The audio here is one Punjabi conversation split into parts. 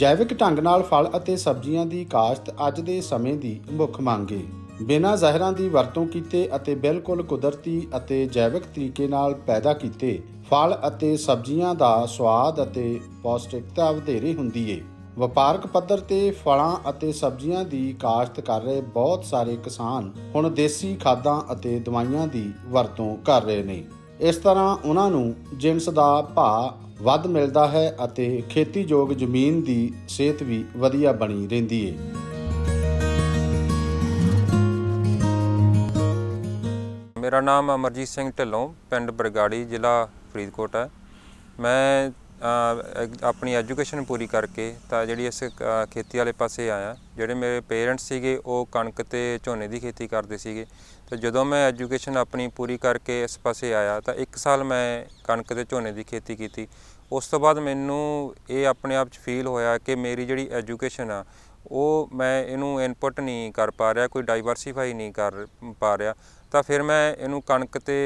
ਜੈਵਿਕ ਢੰਗ ਨਾਲ ਫਲ ਅਤੇ ਸਬਜ਼ੀਆਂ ਦੀ ਕਾਸ਼ਤ ਅੱਜ ਦੇ ਸਮੇਂ ਦੀ ਮੁੱਖ ਮੰਗ ਹੈ ਬਿਨਾਂ ਜ਼ਹਿਰਾਂ ਦੀ ਵਰਤੋਂ ਕੀਤੇ ਅਤੇ ਬਿਲਕੁਲ ਕੁਦਰਤੀ ਅਤੇ ਜੈਵਿਕ ਤਰੀਕੇ ਨਾਲ ਪੈਦਾ ਕੀਤੇ ਫਲ ਅਤੇ ਸਬਜ਼ੀਆਂ ਦਾ ਸਵਾਦ ਅਤੇ ਪੌਸ਼ਟਿਕਤਾ ਵਧੇਰੇ ਹੁੰਦੀ ਹੈ ਵਪਾਰਕ ਪੱਧਰ ਤੇ ਫਲਾਂ ਅਤੇ ਸਬਜ਼ੀਆਂ ਦੀ ਕਾਸ਼ਤ ਕਰ ਰਹੇ ਬਹੁਤ ਸਾਰੇ ਕਿਸਾਨ ਹੁਣ ਦੇਸੀ ਖਾਦਾਂ ਅਤੇ ਦਵਾਈਆਂ ਦੀ ਵਰਤੋਂ ਕਰ ਰਹੇ ਨੇ। ਇਸ ਤਰ੍ਹਾਂ ਉਹਨਾਂ ਨੂੰ ਜਿੰਸ ਦਾ ਭਾਅ ਵੱਧ ਮਿਲਦਾ ਹੈ ਅਤੇ ਖੇਤੀਯੋਗ ਜ਼ਮੀਨ ਦੀ ਸਿਹਤ ਵੀ ਵਧੀਆ ਬਣੀ ਰਹਿੰਦੀ ਹੈ ਮੇਰਾ ਨਾਮ ਅਮਰਜੀਤ ਸਿੰਘ ਢਿੱਲੋਂ, ਪਿੰਡ ਬਰਗਾੜੀ, ਜ਼ਿਲ੍ਹਾ ਫਰੀਦਕੋਟ ਹੈ। ਮੈਂ ਆਪਣੀ ਐਜੂਕੇਸ਼ਨ ਪੂਰੀ ਕਰਕੇ ਤਾਂ ਜਿਹੜੀ ਇਸ ਖੇਤੀ ਵਾਲੇ ਪਾਸੇ ਆਇਆ। ਜਿਹੜੇ ਮੇਰੇ ਪੇਰੈਂਟਸ ਸੀਗੇ, ਉਹ ਕਣਕ ਤੇ ਝੋਨੇ ਦੀ ਖੇਤੀ ਕਰਦੇ ਸੀਗੇ। ਤੇ ਜਦੋਂ ਮੈਂ ਐਜੂਕੇਸ਼ਨ ਆਪਣੀ ਪੂਰੀ ਕਰਕੇ ਇਸ ਪਾਸੇ ਆਇਆ ਤਾਂ ਇੱਕ ਸਾਲ ਮੈਂ ਕਣਕ ਤੇ ਝੋਨੇ ਦੀ ਖੇਤੀ ਕੀਤੀ। ਉਸ ਤੋਂ ਬਾਅਦ ਮੈਨੂੰ ਇਹ ਆਪਣੇ ਆਪ 'ਚ ਫੀਲ ਹੋਇਆ ਕਿ ਮੇਰੀ ਜਿਹੜੀ ਐਜੂਕੇਸ਼ਨ ਆ, ਉਹ ਮੈਂ ਇਹਨੂੰ ਇਨਪੁਟ ਨਹੀਂ ਕਰ ਪਾ ਰਿਹਾ, ਕੋਈ ਡਾਈਵਰਸੀਫਾਈ ਨਹੀਂ ਕਰ ਪਾ ਰਿਹਾ। ਤਾਂ ਫਿਰ ਮੈਂ ਇਹਨੂੰ ਕਣਕ ਤੇ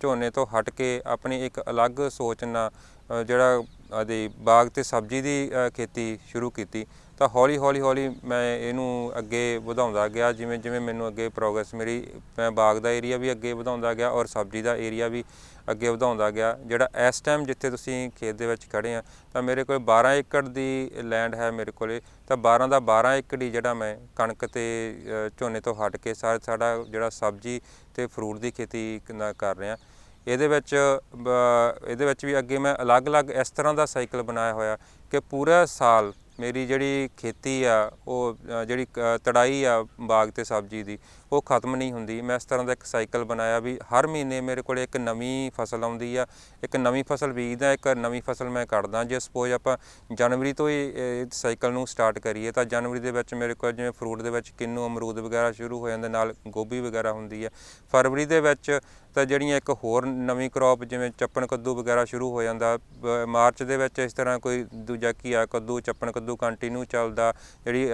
ਝੋਨੇ ਤੋਂ ਹਟ ਕੇ ਆਪਣੀ ਇੱਕ ਅਲੱਗ ਸੋਚ ਨਾਲ ਜਿਹੜਾ ਆਦੀ ਬਾਗ ਤੇ ਸਬਜ਼ੀ ਦੀ ਖੇਤੀ ਸ਼ੁਰੂ ਕੀਤੀ। ਤਾਂ ਹੌਲੀ ਹੌਲੀ ਹੌਲੀ ਮੈਂ ਇਹਨੂੰ ਅੱਗੇ ਵਧਾਉਂਦਾ ਗਿਆ, ਜਿਵੇਂ ਜਿਵੇਂ ਮੈਨੂੰ ਅੱਗੇ ਪ੍ਰੋਗਰੈਸ ਮੇਰੀ ਮੈਂ ਬਾਗ ਦਾ ਏਰੀਆ ਵੀ ਅੱਗੇ ਵਧਾਉਂਦਾ ਗਿਆ ਔਰ ਸਬਜ਼ੀ ਦਾ ਏਰੀਆ ਵੀ ਅੱਗੇ ਵਧਾਉਂਦਾ ਗਿਆ, ਜਿਹੜਾ ਇਸ ਟਾਈਮ ਜਿੱਥੇ ਤੁਸੀਂ ਖੇਤ ਦੇ ਵਿੱਚ ਖੜੇ ਆ, ਤਾਂ ਮੇਰੇ ਕੋਲ 12 ਏਕੜ ਦੀ ਲੈਂਡ ਹੈ ਮੇਰੇ ਕੋਲੇ, ਤਾਂ 12 ਦਾ 12 ਏਕੜ ਹੀ ਜਿਹੜਾ ਮੈਂ ਕਣਕ ਤੇ ਝੋਨੇ ਤੋਂ ਹਟ ਕੇ ਸਾਰਾ ਸਾਡਾ ਜਿਹੜਾ ਸਬਜ਼ੀ ਤੇ ਫਰੂਟ ਦੀ ਖੇਤੀ ਕਰ ਰਿਹਾ। ਇਹਦੇ ਵਿੱਚ ਇਹਦੇ ਵਿੱਚ ਵੀ ਅੱਗੇ ਮੈਂ ਅਲੱਗ-ਅਲੱਗ ਇਸ ਤਰ੍ਹਾਂ ਦਾ ਸਾਈਕਲ ਬਣਾਇਆ ਹੋਇਆ ਕਿ ਪੂਰਾ ਸਾਲ ਮੇਰੀ ਜਿਹੜੀ ਖੇਤੀ ਆ ਉਹ ਜਿਹੜੀ ਕ- ਤੜਾਈ ਆ ਬਾਗ ਤੇ ਸਬਜ਼ੀ ਦੀ ਉਹ ਖਤਮ ਨਹੀਂ ਹੁੰਦੀ। ਮੈਂ ਇਸ ਤਰ੍ਹਾਂ ਦਾ ਇੱਕ ਸਾਈਕਲ ਬਣਾਇਆ ਵੀ ਹਰ ਮਹੀਨੇ ਮੇਰੇ ਕੋਲ ਇੱਕ ਨਵੀਂ ਫਸਲ ਆਉਂਦੀ ਆ, ਇੱਕ ਨਵੀਂ ਫਸਲ ਬੀਜਦਾ, ਇੱਕ ਨਵੀਂ ਫਸਲ ਮੈਂ ਕੱਢਦਾ। ਜੇ ਸਪੋਜ਼ ਆਪਾਂ ਜਨਵਰੀ ਤੋਂ ਹੀ ਸਾਈਕਲ ਨੂੰ ਸਟਾਰਟ ਕਰੀਏ ਤਾਂ ਜਨਵਰੀ ਦੇ ਵਿੱਚ ਮੇਰੇ ਕੋਲ ਜਿਵੇਂ ਫਰੂਟ ਦੇ ਵਿੱਚ ਕਿੰਨੂ, ਅਮਰੂਦ ਵਗੈਰਾ ਸ਼ੁਰੂ ਹੋ ਜਾਂਦੇ, ਨਾਲ ਗੋਭੀ ਵਗੈਰਾ ਹੁੰਦੀ ਆ। ਫਰਵਰੀ ਦੇ ਵਿੱਚ ਤਾਂ ਜਿਹੜੀਆਂ ਇੱਕ ਹੋਰ ਨਵੀਂ ਕ੍ਰੌਪ ਜਿਵੇਂ ਚੱਪਣ ਕੱਦੂ ਵਗੈਰਾ ਸ਼ੁਰੂ ਹੋ ਜਾਂਦਾ। ਮਾਰਚ ਦੇ ਵਿੱਚ ਇਸ ਤਰ੍ਹਾਂ ਕੋਈ ਦੂਜਾ ਘੀਆ ਕੱਦੂ, ਚੱਪਣ ਕੱਦੂ ਕੰਟੀਨਿਊ ਚੱਲਦਾ। ਜਿਹੜੀ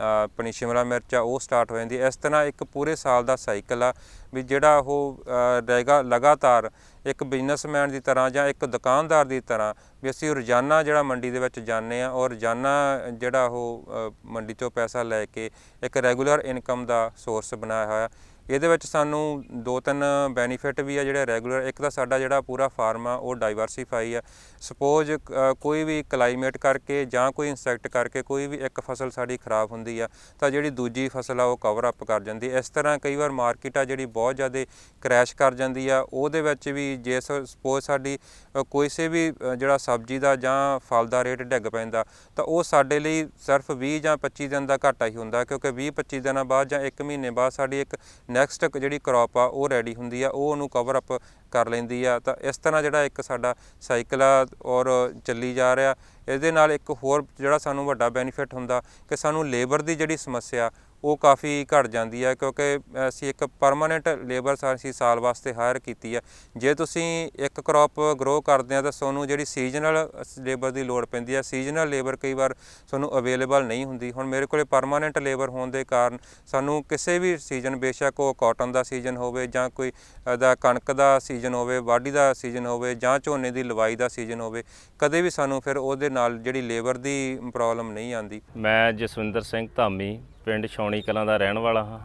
ਆਪਣੀ ਸ਼ਿਮਲਾ ਮਿਰਚ ਆ, ਉਹ ਸਟਾਰਟ ਹੋ ਜਾਂਦੀ। ਇਸ ਤਰ੍ਹਾਂ ਇੱਕ ਪੂਰੇ ਸਾਲ ਦਾ ਸਾਈਕਲ ਆ ਵੀ ਜਿਹੜਾ ਉਹ ਅ, ਰਹੇਗਾ ਲਗਾਤਾਰ ਇੱਕ ਬਿਜ਼ਨਸਮੈਨ ਦੀ ਤਰ੍ਹਾਂ ਜਾਂ ਇੱਕ ਦੁਕਾਨਦਾਰ ਦੀ ਤਰ੍ਹਾਂ ਵੀ ਅਸੀਂ ਰੋਜ਼ਾਨਾ ਜਿਹੜਾ ਮੰਡੀ ਦੇ ਵਿੱਚ ਜਾਂਦੇ ਆ ਔਰ ਰੋਜ਼ਾਨਾ ਜਿਹੜਾ ਉਹ ਮੰਡੀ ਚੋਂ ਪੈਸਾ ਲੈ ਕੇ ਇੱਕ ਰੈਗੂਲਰ ਇਨਕਮ ਦਾ ਸੋਰਸ ਬਣਾਇਆ ਹੋਇਆ। ਇਹਦੇ ਵਿੱਚ ਸਾਨੂੰ ਦੋ ਤਿੰਨ ਬੈਨੀਫਿਟ ਵੀ ਆ ਜਿਹੜੇ ਰੈਗੂਲਰ ਇੱਕ ਤਾਂ ਸਾਡਾ ਜਿਹੜਾ ਪੂਰਾ ਫਾਰਮ ਆ ਉਹ ਡਾਈਵਰਸਿਫਾਈ ਆ। ਸਪੋਜ਼ ਕੋਈ ਵੀ ਕਲਾਈਮੇਟ ਕਰਕੇ ਜਾਂ ਕੋਈ ਇਨਸੈਕਟ ਕਰਕੇ ਕੋਈ ਵੀ ਇੱਕ ਫਸਲ ਸਾਡੀ ਖਰਾਬ ਹੁੰਦੀ ਆ ਤਾਂ ਜਿਹੜੀ ਦੂਜੀ ਫਸਲ ਆ ਉਹ ਕਵਰ ਅਪ ਕਰ ਜਾਂਦੀ। ਇਸ ਤਰ੍ਹਾਂ ਕਈ ਵਾਰ ਮਾਰਕੀਟ ਆ ਜਿਹੜੀ ਬਹੁਤ ਜ਼ਿਆਦਾ ਕ੍ਰੈਸ਼ ਕਰ ਜਾਂਦੀ ਆ ਉਹਦੇ ਵਿੱਚ ਵੀ ਜੇ ਸਪੋਜ਼ ਸਾਡੀ ਅ, ਵੀ ਜਿਹੜਾ ਸਬਜ਼ੀ ਦਾ ਜਾਂ ਫਲ ਦਾ ਰੇਟ ਡਿੱਗ ਪੈਂਦਾ ਤਾਂ ਉਹ ਸਾਡੇ ਲਈ ਸਿਰਫ 20 ਜਾਂ 25 ਦਿਨ ਦਾ ਘਾਟਾ ਹੀ ਹੁੰਦਾ ਕਿਉਂਕਿ 20 25 ਦਿਨਾਂ ਬਾਅਦ ਜਾਂ 1 ਮਹੀਨੇ ਬਾਅਦ ਸਾਡੀ ਇੱਕ ਨੈਕਸਟ ਜਿਹੜੀ ਕ੍ਰੌਪ ਆ, ਉਹ ਰੈਡੀ ਹੁੰਦੀ ਆ, ਉਹ ਉਹਨੂੰ ਕਵਰ ਅਪ ਕਰ ਲੈਂਦੀ ਆ। ਤਾਂ ਇਸ ਤਰ੍ਹਾਂ ਜਿਹੜਾ ਇੱਕ ਸਾਡਾ ਸਾਈਕਲ ਆ ਔਰ ਚੱਲੀ ਜਾ ਰਿਹਾ, ਇਹਦੇ ਨਾਲ ਇੱਕ ਹੋਰ ਜਿਹੜਾ ਸਾਨੂੰ ਵੱਡਾ ਬੈਨੀਫਿਟ ਹੁੰਦਾ ਕਿ ਸਾਨੂੰ ਲੇਬਰ ਦੀ ਜਿਹੜੀ ਸਮੱਸਿਆ ਉਹ ਕਾਫੀ ਘਟ ਜਾਂਦੀ ਹੈ ਕਿਉਂਕਿ ਅਸੀਂ ਇੱਕ ਪਰਮਾਨੈਂਟ ਲੇਬਰ ਅਸੀਂ ਸਾਲ ਵਾਸਤੇ ਹਾਇਰ ਕੀਤੀ ਹੈ ਜੇ ਤੁਸੀਂ ਇੱਕ ਕ੍ਰੌਪ ਗਰੋ ਕਰਦੇ ਆ, ਤਾਂ ਤੁਹਾਨੂੰ ਜਿਹੜੀ ਸੀਜ਼ਨਲ ਲੇਬਰ ਦੀ ਲੋੜ ਪੈਂਦੀ ਹੈ ਸੀਜ਼ਨਲ ਲੇਬਰ ਕਈ ਵਾਰ ਤੁਹਾਨੂੰ ਅਵੇਲੇਬਲ ਨਹੀਂ ਹੁੰਦੀ। ਹੁਣ ਮੇਰੇ ਕੋਲੇ ਪਰਮਾਨੈਂਟ ਲੇਬਰ ਹੋਣ ਦੇ ਕਾਰਨ ਸਾਨੂੰ ਕਿਸੇ ਵੀ ਸੀਜ਼ਨ ਬੇਸ਼ੱਕ ਉਹ ਕਾਟਨ ਦਾ ਸੀਜ਼ਨ ਹੋਵੇ ਜਾਂ ਕੋਈ ਦਾ ਕਣਕ ਦਾ ਸੀਜ਼ਨ ਹੋਵੇ, ਵਾਢੀ ਦਾ ਸੀਜ਼ਨ ਹੋਵੇ ਜਾਂ ਝੋਨੇ ਦੀ ਲਵਾਈ ਦਾ ਸੀਜ਼ਨ ਹੋਵੇ, ਕਦੇ ਵੀ ਸਾਨੂੰ ਫਿਰ ਉਹਦੇ ਨਾਲ ਜਿਹੜੀ ਲੇਬਰ ਦੀ ਪ੍ਰੋਬਲਮ ਨਹੀਂ ਆਉਂਦੀ। ਮੈਂ ਜਸਵਿੰਦਰ ਸਿੰਘ ਧਾਮੀ ਪਿੰਡ ਛੌਣੀ ਕਲਾਂ ਦਾ ਰਹਿਣ ਵਾਲਾ ਹਾਂ।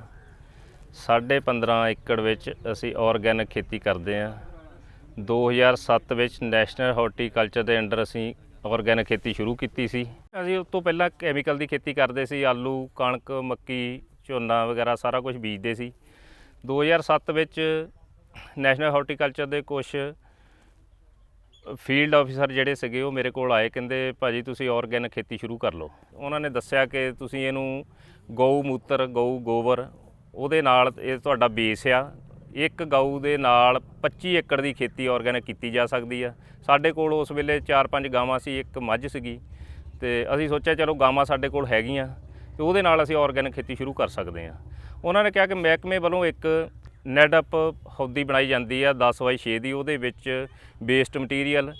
ਸਾਢੇ 15 ਏਕੜ ਵਿੱਚ ਅਸੀਂ ਆਰਗੈਨਿਕ ਖੇਤੀ ਕਰਦੇ ਹਾਂ। 2007 ਵਿੱਚ ਨੈਸ਼ਨਲ ਹਾਰਟੀਕਲਚਰ ਦੇ ਅੰਡਰ ਅਸੀਂ ਆਰਗੈਨਿਕ ਖੇਤੀ ਸ਼ੁਰੂ ਕੀਤੀ ਸੀ। ਅਸੀਂ ਉਸ ਤੋਂ ਪਹਿਲਾਂ ਕੈਮੀਕਲ ਦੀ ਖੇਤੀ ਕਰਦੇ ਸੀ, ਆਲੂ, ਕਣਕ, ਮੱਕੀ, ਝੋਨਾ ਵਗੈਰਾ ਸਾਰਾ ਕੁਝ ਬੀਜਦੇ ਸੀ। 2007 ਵਿੱਚ ਨੈਸ਼ਨਲ ਹਾਰਟੀਕਲਚਰ ਦੇ ਕੁਝ ਫੀਲਡ ਆਫੀਸਰ ਜਿਹੜੇ ਸੀਗੇ ਉਹ ਮੇਰੇ ਕੋਲ ਆਏ, ਕਹਿੰਦੇ ਭਾਜੀ ਤੁਸੀਂ ਆਰਗੈਨਿਕ ਖੇਤੀ ਸ਼ੁਰੂ ਕਰ ਲਓ। ਉਹਨਾਂ ਨੇ ਦੱਸਿਆ ਕਿ ਤੁਸੀਂ ਇਹਨੂੰ ਗਊ ਮੂਤਰ, ਗਊ ਗੋਬਰ ਉਹਦੇ ਨਾਲ ਇਹ ਤੁਹਾਡਾ ਬੇਸ ਆ। ਇੱਕ ਗਊ ਦੇ ਨਾਲ 25 ਏਕੜ ਦੀ ਖੇਤੀ ਆਰਗੈਨਿਕ ਕੀਤੀ ਜਾ ਸਕਦੀ ਆ। ਸਾਡੇ ਕੋਲ ਉਸ ਵੇਲੇ 4-5 ਗਾਵਾਂ ਸੀ, ਇੱਕ ਮੱਝ ਸੀਗੀ। ਤੇ ਅਸੀਂ ਸੋਚਿਆ ਚਲੋ ਗਾਵਾਂ ਸਾਡੇ ਕੋਲ ਹੈਗੀਆਂ, ਤੇ ਉਹਦੇ ਨਾਲ ਅਸੀਂ ਆਰਗੈਨਿਕ ਖੇਤੀ ਸ਼ੁਰੂ ਕਰ ਸਕਦੇ ਹਾਂ ਉਹਨਾਂ ਨੇ ਕਿਹਾ ਕਿ ਮਹਿਕਮੇ ਵੱਲੋਂ ਇੱਕ ਨੈਡਅਪ ਹੌਦੀ ਬਣਾਈ ਜਾਂਦੀ ਆ 10 ਬਾਈ 6 ਦੀ। ਉਹਦੇ ਵਿੱਚ ਵੇਸਟ ਮਟੀਰੀਅਲ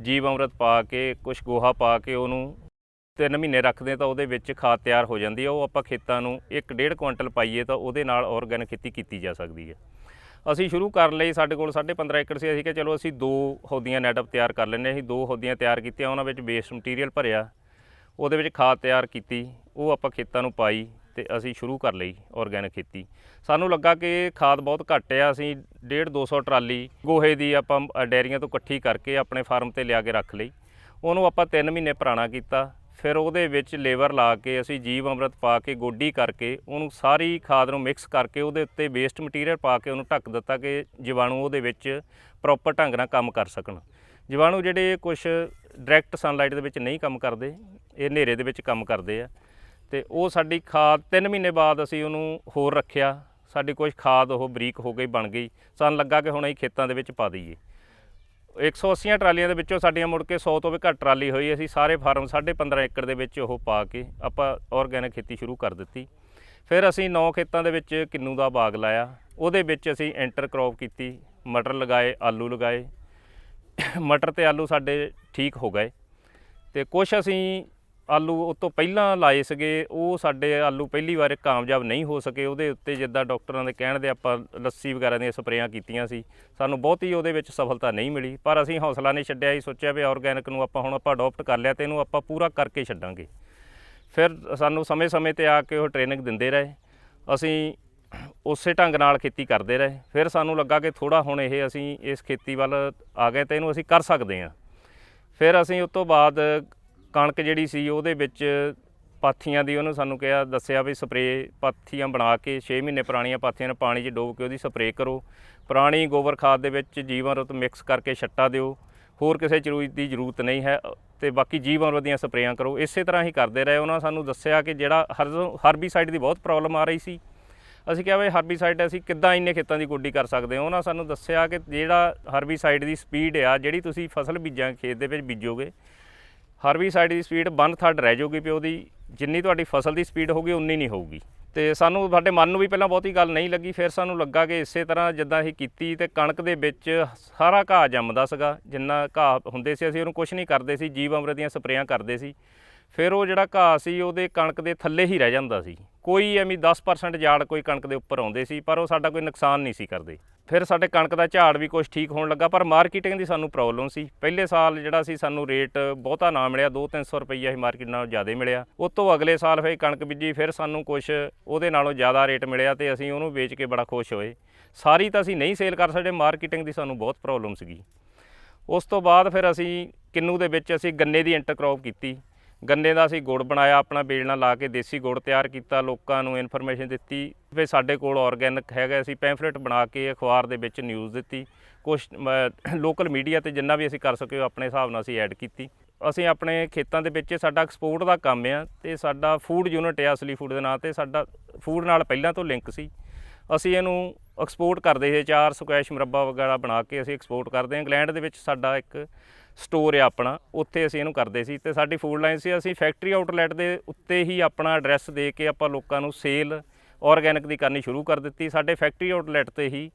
ਜੀਵ ਅੰਮ੍ਰਿਤ ਪਾ ਕੇ ਕੁਝ ਗੋਹਾ ਪਾ ਕੇ ਉਹਨੂੰ ਤਿੰਨ ਮਹੀਨੇ ਰੱਖਦੇ ਤਾਂ ਉਹਦੇ ਵਿੱਚ ਖਾਦ ਤਿਆਰ ਹੋ ਜਾਂਦੀ ਆ ਉਹ ਆਪਾਂ ਖੇਤਾਂ ਨੂੰ 1.5 ਕੁਇੰਟਲ ਪਾਈਏ ਤਾਂ ਉਹਦੇ ਨਾਲ ਆਰਗੈਨਿਕ ਖੇਤੀ ਕੀਤੀ ਜਾ ਸਕਦੀ ਹੈ ਅਸੀਂ ਸ਼ੁਰੂ ਕਰਨ ਲਈ ਸਾਡੇ ਕੋਲ 15.5 ਏਕੜ ਸੀ ਅਸੀਂ ਕਿ ਚਲੋ ਅਸੀਂ ਦੋ ਹੌਦੀਆਂ ਨੈਟਅਪ ਤਿਆਰ ਕਰ ਲੈਂਦੇ ਹਾਂ। ਅਸੀਂ ਦੋ ਹੌਦੀਆਂ ਤਿਆਰ ਕੀਤੀਆਂ ਉਹਨਾਂ ਵਿੱਚ ਵੇਸਟ ਮਟੀਰੀਅਲ ਭਰਿਆ ਉਹਦੇ ਵਿੱਚ ਖਾਦ ਤਿਆਰ ਕੀਤੀ ਉਹ ਆਪਾਂ ਖੇਤਾਂ ਨੂੰ ਪਾਈ ਤੇ ਅਸੀਂ ਸ਼ੁਰੂ ਕਰ ਲਈ ਆਰਗੈਨਿਕ ਖੇਤੀ। ਸਾਨੂੰ ਲੱਗਾ ਕਿ ਖਾਦ ਬਹੁਤ ਘੱਟ ਆ ਅਸੀਂ 1.5 200 ਟਰਾਲੀ ਗੋਹੇ ਦੀ ਆਪਾਂ ਅ, ਡੈਰੀਆਂ ਤੋਂ ਇਕੱਠੀ ਕਰਕੇ ਆਪਣੇ ਫਾਰਮ ਤੇ ਲਿਆ ਕੇ ਰੱਖ ਲਈ। ਉਹਨੂੰ ਆਪਾਂ 3 ਮਹੀਨੇ ਪੁਰਾਣਾ ਕੀਤਾ ਫਿਰ ਉਹਦੇ ਵਿੱਚ ਲੇਬਰ ਲਾ ਕੇ ਅਸੀਂ ਜੀਵ ਅੰਮ੍ਰਿਤ ਪਾ ਕੇ, ਗੋਡੀ ਕਰਕੇ, ਉਹਨੂੰ ਸਾਰੀ ਖਾਦ ਨੂੰ ਮਿਕਸ ਕਰਕੇ ਉਹਦੇ ਉੱਤੇ ਵੇਸਟ ਮਟੀਰੀਅਲ ਪਾ ਕੇ ਉਹਨੂੰ ਢੱਕ ਦਿੱਤਾ ਕਿ ਜੀਵਾਣੂ ਉਹਦੇ ਵਿੱਚ ਪ੍ਰੋਪਰ ਢੰਗ ਨਾਲ ਕੰਮ ਕਰ ਸਕਣ। ਜੀਵਾਣੂ ਜਿਹੜੇ ਕੁਝ ਡਾਇਰੈਕਟ ਸਨਲਾਈਟ ਦੇ ਵਿੱਚ ਨਹੀਂ ਕੰਮ ਕਰਦੇ, ਇਹ ਹਨੇਰੇ ਦੇ ਵਿੱਚ ਕੰਮ ਕਰਦੇ ਆ। ਤੇ ਉਹ ਸਾਡੀ ਖਾਦ 3 ਮਹੀਨੇ ਬਾਅਦ ਅਸੀਂ ਉਹਨੂੰ ਹੋਰ ਰੱਖਿਆ। ਸਾਡੀ ਕੁਝ ਖਾਦ ਉਹ ਬਰੀਕ ਹੋ ਗਈ, ਬਣ ਗਈ। ਸਾਨੂੰ ਲੱਗਾ ਕਿ ਹੁਣ ਅਸੀਂ ਖੇਤਾਂ ਦੇ ਵਿੱਚ ਪਾ ਦਈਏ। 180 ਟਰਾਲੀਆਂ ਦੇ ਵਿੱਚੋਂ ਸਾਡੀਆਂ ਮੁੜ ਕੇ 100 ਤੋਂ ਵੀ ਘੱਟ ਟਰਾਲੀ ਹੋਈ ਅਸੀਂ ਸਾਰੇ ਫਾਰਮ 15.5 ਏਕੜ ਦੇ ਵਿੱਚ ਉਹ ਪਾ ਕੇ ਆਪਾਂ ਆਰਗੈਨਿਕ ਖੇਤੀ ਸ਼ੁਰੂ ਕਰ ਦਿੱਤੀ। ਫਿਰ ਅਸੀਂ 9 ਖੇਤਾਂ ਦੇ ਵਿੱਚ ਕਿੰਨੂ ਦਾ ਬਾਗ ਲਾਇਆ। ਉਹਦੇ ਵਿੱਚ ਅਸੀਂ ਐਂਟਰ ਕ੍ਰੌਪ ਕੀਤੀ, ਮਟਰ ਲਗਾਏ, ਆਲੂ ਲਗਾਏ। ਮਟਰ ਤੇ ਆਲੂ ਸਾਡੇ ਠੀਕ ਹੋ ਗਏ। ਤੇ ਕੁਝ ਅਸੀਂ ਆਲੂ ਉਹ ਤੋਂ ਪਹਿਲਾਂ ਲਾਏ ਸੀਗੇ, ਉਹ ਸਾਡੇ ਆਲੂ ਪਹਿਲੀ ਵਾਰ ਕਾਮਯਾਬ ਨਹੀਂ ਹੋ ਸਕੇ। ਉਹਦੇ ਉੱਤੇ ਜਿੱਦਾਂ ਡਾਕਟਰਾਂ ਦੇ ਕਹਿਣ ਦੇ ਆਪਾਂ ਲੱਸੀ ਵਗੈਰਾ ਦੀਆਂ ਸਪਰੇਆਂ ਕੀਤੀਆਂ ਸੀ, ਸਾਨੂੰ ਬਹੁਤੀ ਉਹਦੇ ਵਿੱਚ ਸਫਲਤਾ ਨਹੀਂ ਮਿਲੀ। ਪਰ ਅਸੀਂ ਹੌਸਲਾ ਨਹੀਂ ਛੱਡਿਆ ਹੀ ਸੋਚਿਆ ਵੀ ਆਰਗੈਨਿਕ ਨੂੰ ਆਪਾਂ ਹੁਣ ਆਪਾਂ ਅਡਾਪਟ ਕਰ ਲਿਆ ਤੇ ਇਹਨੂੰ ਆਪਾਂ ਪੂਰਾ ਕਰਕੇ ਛੱਡਾਂਗੇ। ਫਿਰ ਸਾਨੂੰ ਸਮੇਂ-ਸਮੇਂ ਤੇ ਆ ਕੇ ਉਹ ਟ੍ਰੇਨਿੰਗ ਦਿੰਦੇ ਰਹੇ। ਅਸੀਂ ਉਸੇ ਢੰਗ ਨਾਲ ਖੇਤੀ ਕਰਦੇ ਰਹੇ। ਫਿਰ ਸਾਨੂੰ ਲੱਗਾ ਕਿ ਥੋੜਾ ਹੁਣ ਇਹ ਅਸੀਂ ਇਸ ਖੇਤੀ ਵੱਲ ਆ ਗਏ ਤੇ ਇਹਨੂੰ ਅਸੀਂ ਕਰ ਸਕਦੇ ਹਾਂ। ਫਿਰ ਅਸੀਂ ਉਸ ਤੋਂ ਬਾਅਦ ਕਣਕ ਜਿਹੜੀ ਸੀ ਉਹਦੇ ਵਿੱਚ ਪਾਥੀਆਂ ਦੀ ਉਹਨੂੰ ਸਾਨੂੰ ਕਿਹਾ, ਦੱਸਿਆ ਵੀ ਸਪਰੇਅ ਪਾਥੀਆਂ ਬਣਾ ਕੇ 6 ਮਹੀਨੇ ਪੁਰਾਣੀਆਂ ਪਾਥੀਆਂ ਨੂੰ ਪਾਣੀ 'ਚ ਡੋਬ ਕੇ ਉਹਦੀ ਸਪਰੇਅ ਕਰੋ। ਪੁਰਾਣੀ ਗੋਬਰ ਖਾਦ ਦੇ ਵਿੱਚ ਜੀਵਨ ਰੁੱਤ ਮਿਕਸ ਕਰਕੇ ਛੱਟਾ ਦਿਓ। ਹੋਰ ਕਿਸੇ ਚੀਜ਼ ਦੀ ਜ਼ਰੂਰਤ ਨਹੀਂ ਹੈ ਤੇ ਬਾਕੀ ਜੀਵਨ ਰੁੱਤ ਦੀਆਂ ਸਪਰੇਆਂ ਕਰੋ। ਇਸੇ ਤਰ੍ਹਾਂ ਹੀ ਕਰਦੇ ਰਹੇ। ਉਹਨਾਂ ਸਾਨੂੰ ਦੱਸਿਆ ਕਿ ਜਿਹੜਾ ਹਰ ਹਰਬੀਸਾਈਡ ਦੀ ਬਹੁਤ ਪ੍ਰੋਬਲਮ ਆ ਰਹੀ ਸੀ। ਅਸੀਂ ਕਿਹਾ ਵੀ ਹਰਬੀਸਾਈਡ ਅਸੀਂ ਕਿੱਦਾਂ ਇੰਨੇ ਖੇਤਾਂ ਦੀ ਗੋਡੀ ਕਰ ਸਕਦੇ ਹਾਂ? ਉਹਨਾਂ ਸਾਨੂੰ ਦੱਸਿਆ ਕਿ ਜਿਹੜਾ ਹਰਬੀਸਾਈਡ ਦੀ ਸਪੀਡ ਆ, ਜਿਹੜੀ ਤੁਸੀਂ ਫਸਲ ਬੀਜਾਂ ਖੇਤ ਦੇ ਵਿੱਚ ਬੀਜੋਗੇ ਹਰਬੀਸਾਈਡ ਦੀ ਸਪੀਡ 1/3 ਰਹਿ ਜਾਊਗੀ ਪਿਓ ਦੀ ਜਿੰਨੀ ਤੁਹਾਡੀ ਫਸਲ ਦੀ ਸਪੀਡ ਹੋਊਗੀ, ਉਨੀ ਨਹੀਂ ਹੋਊਗੀ। ਤੇ ਸਾਨੂੰ ਸਾਡੇ ਮਨ ਨੂੰ ਵੀ ਪਹਿਲਾਂ ਬਹੁਤੀ ਗੱਲ ਨਹੀਂ ਲੱਗੀ, ਫਿਰ ਸਾਨੂੰ ਲੱਗਾ ਕਿ ਇਸੇ ਤਰ੍ਹਾਂ ਜਿੱਦਾਂ ਅਸੀਂ ਕੀਤੀ ਤੇ ਕਣਕ ਦੇ ਵਿੱਚ ਸਾਰਾ ਘਾਹ ਜੰਮਦਾ ਸੀਗਾ, ਜਿੰਨਾ ਘਾਹ ਹੁੰਦੇ ਸੀ, ਅਸੀਂ ਉਹਨੂੰ ਕੁਝ ਨਹੀਂ ਕਰਦੇ ਸੀ, ਜੀਵ ਅੰਮ੍ਰਿਤ ਦੀਆਂ ਸਪਰੇਆਂ ਕਰਦੇ ਸੀ। ਫਿਰ ਉਹ ਜਿਹੜਾ ਘਾਹ ਸੀ, ਉਹਦੇ ਕਣਕ ਦੇ ਥੱਲੇ ਹੀ ਰਹਿ ਜਾਂਦਾ ਸੀ। ਕੋਈ ਐਵੇਂ 10% ਝਾੜ ਕੋਈ ਕਣਕ ਦੇ ਉੱਪਰ ਆਉਂਦੇ ਸੀ, ਪਰ ਉਹ ਸਾਡਾ ਕੋਈ ਨੁਕਸਾਨ ਨਹੀਂ ਸੀ ਕਰਦੇ। ਫਿਰ ਸਾਡੇ ਕਣਕ ਦਾ ਝਾੜ ਵੀ ਕੁਝ ਠੀਕ ਹੋਣ ਲੱਗਾ, ਪਰ ਮਾਰਕੀਟਿੰਗ ਦੀ ਸਾਨੂੰ ਪ੍ਰੋਬਲਮ ਸੀ। ਪਹਿਲੇ ਸਾਲ ਜਿਹੜਾ ਸੀ, ਸਾਨੂੰ ਰੇਟ ਬਹੁਤਾ ਨਾ ਮਿਲਿਆ 2-300 ਰੁਪਈਆ ਹੀ ਮਾਰਕੀਟ ਨਾਲੋਂ ਜ਼ਿਆਦਾ ਮਿਲਿਆ। ਉਸ ਤੋਂ ਅਗਲੇ ਸਾਲ ਫਿਰ ਕਣਕ ਬੀਜੀ, ਫਿਰ ਸਾਨੂੰ ਕੁਝ ਉਹਦੇ ਨਾਲੋਂ ਜ਼ਿਆਦਾ ਰੇਟ ਮਿਲਿਆ ਤੇ ਅਸੀਂ ਉਹਨੂੰ ਵੇਚ ਕੇ ਬੜਾ ਖੁਸ਼ ਹੋਏ। ਸਾਰੀ ਤਾਂ ਅਸੀਂ ਨਹੀਂ ਸੇਲ ਕਰ ਸਕਦੇ ਮਾਰਕੀਟਿੰਗ ਦੀ ਸਾਨੂੰ ਬਹੁਤ ਪ੍ਰੋਬਲਮ ਸੀਗੀ। ਉਸ ਤੋਂ ਬਾਅਦ ਫਿਰ ਅਸੀਂ ਕਿੰਨੂ ਦੇ ਵਿੱਚ ਅਸੀਂ ਗੰਨੇ ਦੀ ਇੰਟਰਕ੍ਰੌਪ ਕੀਤੀ। ਗੰਨੇ ਦਾ ਅਸੀਂ ਗੁੜ ਬਣਾਇਆ, ਆਪਣਾ ਬੇਲਣਾ ਲਾ ਕੇ ਦੇਸੀ ਗੁੜ ਤਿਆਰ ਕੀਤਾ, ਲੋਕਾਂ ਨੂੰ ਇਨਫੋਰਮੇਸ਼ਨ ਦਿੱਤੀ। ਫਿਰ ਸਾਡੇ ਕੋਲ ਆਰਗੈਨਿਕ ਹੈਗਾ, ਅਸੀਂ ਪੈਂਫਲੇਟ ਬਣਾ ਕੇ ਅਖਬਾਰ ਦੇ ਵਿੱਚ ਨਿਊਜ਼ ਦਿੱਤੀ। ਕੁਝ ਲੋਕਲ ਮੀਡੀਆ ਤੇ ਜਿੰਨਾ ਵੀ ਅਸੀਂ ਕਰ ਸਕੇ ਆਪਣੇ ਹਿਸਾਬ ਨਾਲ ਅਸੀਂ ਐਡ ਕੀਤੀ। ਅਸੀਂ ਆਪਣੇ ਖੇਤਾਂ ਦੇ ਵਿੱਚ ਸਾਡਾ ਐਕਸਪੋਰਟ ਦਾ ਕੰਮ ਆ ਤੇ ਸਾਡਾ ਫੂਡ ਯੂਨਿਟ ਆ ਅਸਲੀ ਫੂਡ ਦੇ ਨਾਂ ਤੇ। ਸਾਡਾ ਫੂਡ ਨਾਲ ਪਹਿਲਾਂ ਤੋਂ ਲਿੰਕ ਸੀ। ਅਸੀਂ ਇਹਨੂੰ ਐਕਸਪੋਰਟ ਕਰਦੇ ਸੀ, ਚਾਰ ਸਕੁਐਸ਼ ਮੁਰੱਬਾ ਵਗੈਰਾ ਬਣਾ ਕੇ ਅਸੀਂ ਐਕਸਪੋਰਟ ਕਰਦੇ ਹਾਂ। ਇੰਗਲੈਂਡ ਦੇ ਵਿੱਚ ਸਾਡਾ ਇੱਕ ਸਟੋਰ ਆ ਆਪਣਾ, ਉੱਥੇ ਅਸੀਂ ਇਹਨੂੰ ਕਰਦੇ ਸੀ ਤੇ ਸਾਡੀ ਫੂਡ ਲਾਈਨ ਸੀ, ਅਸੀਂ ਫੈਕਟਰੀ ਆਊਟਲੈਟ ਦੇ ਉੱਤੇ ਹੀ ਆਪਣਾ ਐਡਰੈਸ ਦੇ ਕੇ ਆਪਾਂ ਲੋਕਾਂ ਨੂੰ ਸੇਲ ਆਰਗੈਨਿਕ ਦੀ ਕਰਨੀ ਸ਼ੁਰੂ ਕਰ ਦਿੱਤੀ। ਸਾਡੇ ਫੈਕਟਰੀ ਆਊਟਲੈਟ ਤੇ ਹੀ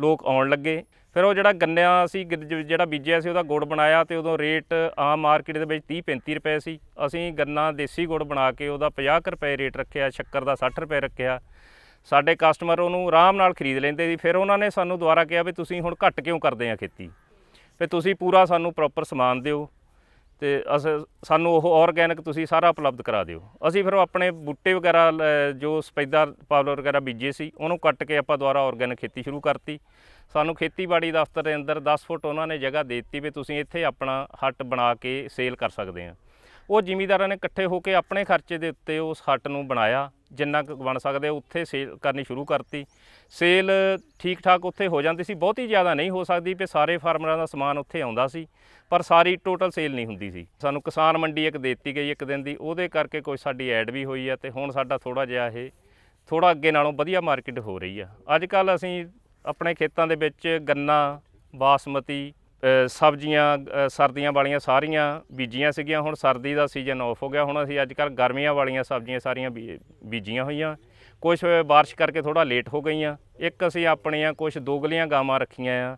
ਲੋਕ ਆਉਣ ਲੱਗੇ। ਫਿਰ ਉਹ ਜਿਹੜਾ ਗੰਨਿਆਂ ਅਸੀਂ ਗ- ਜਿਹੜਾ ਬੀਜਿਆ ਸੀ, ਉਹਦਾ ਗੁੜ ਬਣਾਇਆ ਤੇ ਉਦੋਂ ਰੇਟ ਆਮ ਮਾਰਕੀਟ ਦੇ ਵਿੱਚ 30 35 ਰੁਪਏ ਸੀ। ਅਸੀਂ ਗੰਨਾ ਦੇਸੀ ਗੁੜ ਬਣਾ ਕੇ ਉਹਦਾ 50 ਕੁ ਰੁਪਏ ਰੇਟ ਰੱਖਿਆ, ਸ਼ੱਕਰ ਦਾ 60 ਰੁਪਏ ਰੱਖਿਆ। ਸਾਡੇ ਕਸਟਮਰ ਉਹਨੂੰ ਆਰਾਮ ਨਾਲ ਖਰੀਦ ਲੈਂਦੇ ਸੀ। ਫਿਰ ਉਹਨਾਂ ਨੇ ਸਾਨੂੰ ਦੁਬਾਰਾ ਕਿਹਾ ਵੀ ਤੁਸੀਂ ਹੁਣ ਘੱਟ ਕਿਉਂ ਕਰਦੇ ਆ ਖੇਤੀ? ਵੀ ਤੁਸੀਂ ਪੂਰਾ ਸਾਨੂੰ ਪ੍ਰੋਪਰ ਸਮਾਨ ਦਿਓ ਤੇ ਅਸ, ਸਾਨੂੰ ਉਹ ਆਰਗੈਨਿਕ ਤੁਸੀਂ ਸਾਰਾ ਉਪਲਬਧ ਕਰਾ ਦਿਓ। ਅਸੀਂ ਫਿਰ ਉਹ ਆਪਣੇ ਬੂਟੇ ਵਗੈਰਾ ਲ- ਜੋ ਸਪੈਦਾ ਪਾਵਲਰ ਵਗੈਰਾ ਬੀਜੇ ਸੀ, ਉਹਨੂੰ ਕੱਟ ਕੇ ਆਪਾਂ ਦੁਬਾਰਾ ਆਰਗੈਨਿਕ ਖੇਤੀ ਸ਼ੁਰੂ ਕਰਤੀ। ਸਾਨੂੰ ਖੇਤੀਬਾੜੀ ਦਫ਼ਤਰ ਦੇ ਅੰਦਰ 10 ਫੁੱਟ ਉਹਨਾਂ ਨੇ ਜਗ੍ਹਾ ਦੇ ਦਿੱਤੀ ਵੀ ਤੁਸੀਂ ਇੱਥੇ ਆਪਣਾ ਹੱਟ ਬਣਾ ਕੇ ਸੇਲ ਕਰ ਸਕਦੇ ਆ। ਉਹ ਜ਼ਿਮੀਂਦਾਰਾਂ ਨੇ ਇਕੱਠੇ ਹੋ ਕੇ ਆਪਣੇ ਖਰਚੇ ਦੇ ਉੱਤੇ ਉਸ ਹੱਟ ਨੂੰ ਬਣਾਇਆ, ਜਿੰਨਾ ਕੁ ਬਣ ਸਕਦੇ ਉੱਥੇ ਸੇਲ ਕਰਨੀ ਸ਼ੁਰੂ ਕਰਤੀ। ਸੇਲ ਠੀਕ ਠਾਕ ਉੱਥੇ ਹੋ ਜਾਂਦੀ ਸੀ, ਬਹੁਤੀ ਜ਼ਿਆਦਾ ਨਹੀਂ ਹੋ ਸਕਦੀ ਵੀ ਸਾਰੇ ਫਾਰਮਰਾਂ ਦਾ ਸਮਾਨ ਉੱਥੇ ਆਉਂਦਾ ਸੀ, ਪਰ ਸਾਰੀ ਟੋਟਲ ਸੇਲ ਨਹੀਂ ਹੁੰਦੀ ਸੀ। ਸਾਨੂੰ ਕਿਸਾਨ ਮੰਡੀ ਇੱਕ ਦਿੱਤੀ ਗਈ ਇੱਕ ਦਿਨ ਦੀ, ਉਹਦੇ ਕਰਕੇ ਕੋਈ ਸਾਡੀ ਐਡ ਵੀ ਹੋਈ ਆ ਤੇ ਹੁਣ ਸਾਡਾ ਥੋੜਾ ਜਿਹਾ ਇਹ ਥੋੜਾ ਅੱਗੇ ਨਾਲੋਂ ਵਧੀਆ ਮਾਰਕੀਟ ਹੋ ਰਹੀ ਆ। ਅੱਜ ਕੱਲ ਅਸੀਂ ਆਪਣੇ ਖੇਤਾਂ ਦੇ ਵਿੱਚ ਗੰਨਾ, ਬਾਸਮਤੀ ਸਬਜ਼ੀਆਂ ਸਰਦੀਆਂ ਵਾਲੀਆਂ ਸਾਰੀਆਂ ਬੀਜੀਆਂ ਸੀਗੀਆਂ, ਹੁਣ ਸਰਦੀ ਦਾ ਸੀਜ਼ਨ ਆਫ ਹੋ ਗਿਆ। ਹੁਣ ਅਸੀਂ ਅੱਜ ਕੱਲ ਗਰਮੀਆਂ ਵਾਲੀਆਂ ਸਬਜ਼ੀਆਂ ਸਾਰੀਆਂ ਬੀ- ਬੀਜੀਆਂ ਹੋਈਆਂ। ਕੁਝ ਬਾਰਿਸ਼ ਕਰਕੇ ਥੋੜਾ ਲੇਟ ਹੋ ਗਈਆਂ। ਇੱਕ ਅਸੀਂ ਆਪਣੀਆਂ ਕੁਝ ਦੋਗਲੀਆਂ ਗਾਵਾਂ ਰੱਖੀਆਂ ਆ।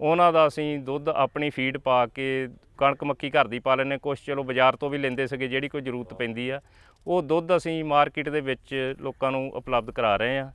ਉਹਨਾਂ ਦਾ ਅਸੀਂ ਦੁੱਧ ਆਪਣੀ ਫੀਡ ਪਾ ਕੇ ਕਣਕ ਮੱਕੀ ਘਰ ਦੀ ਪਾ ਲੈਂਦੇ ਕੁਝ ਚਲੋ ਬਾਜ਼ਾਰ ਤੋਂ ਵੀ ਲੈਂਦੇ ਸੀਗੇ, ਜਿਹੜੀ ਕੋਈ ਜ਼ਰੂਰਤ ਪੈਂਦੀ ਆ। ਉਹ ਦੁੱਧ ਅਸੀਂ ਮਾਰਕੀਟ ਦੇ ਵਿੱਚ ਲੋਕਾਂ ਨੂੰ ਉਪਲਬਧ ਕਰਾ ਰਹੇ ਆ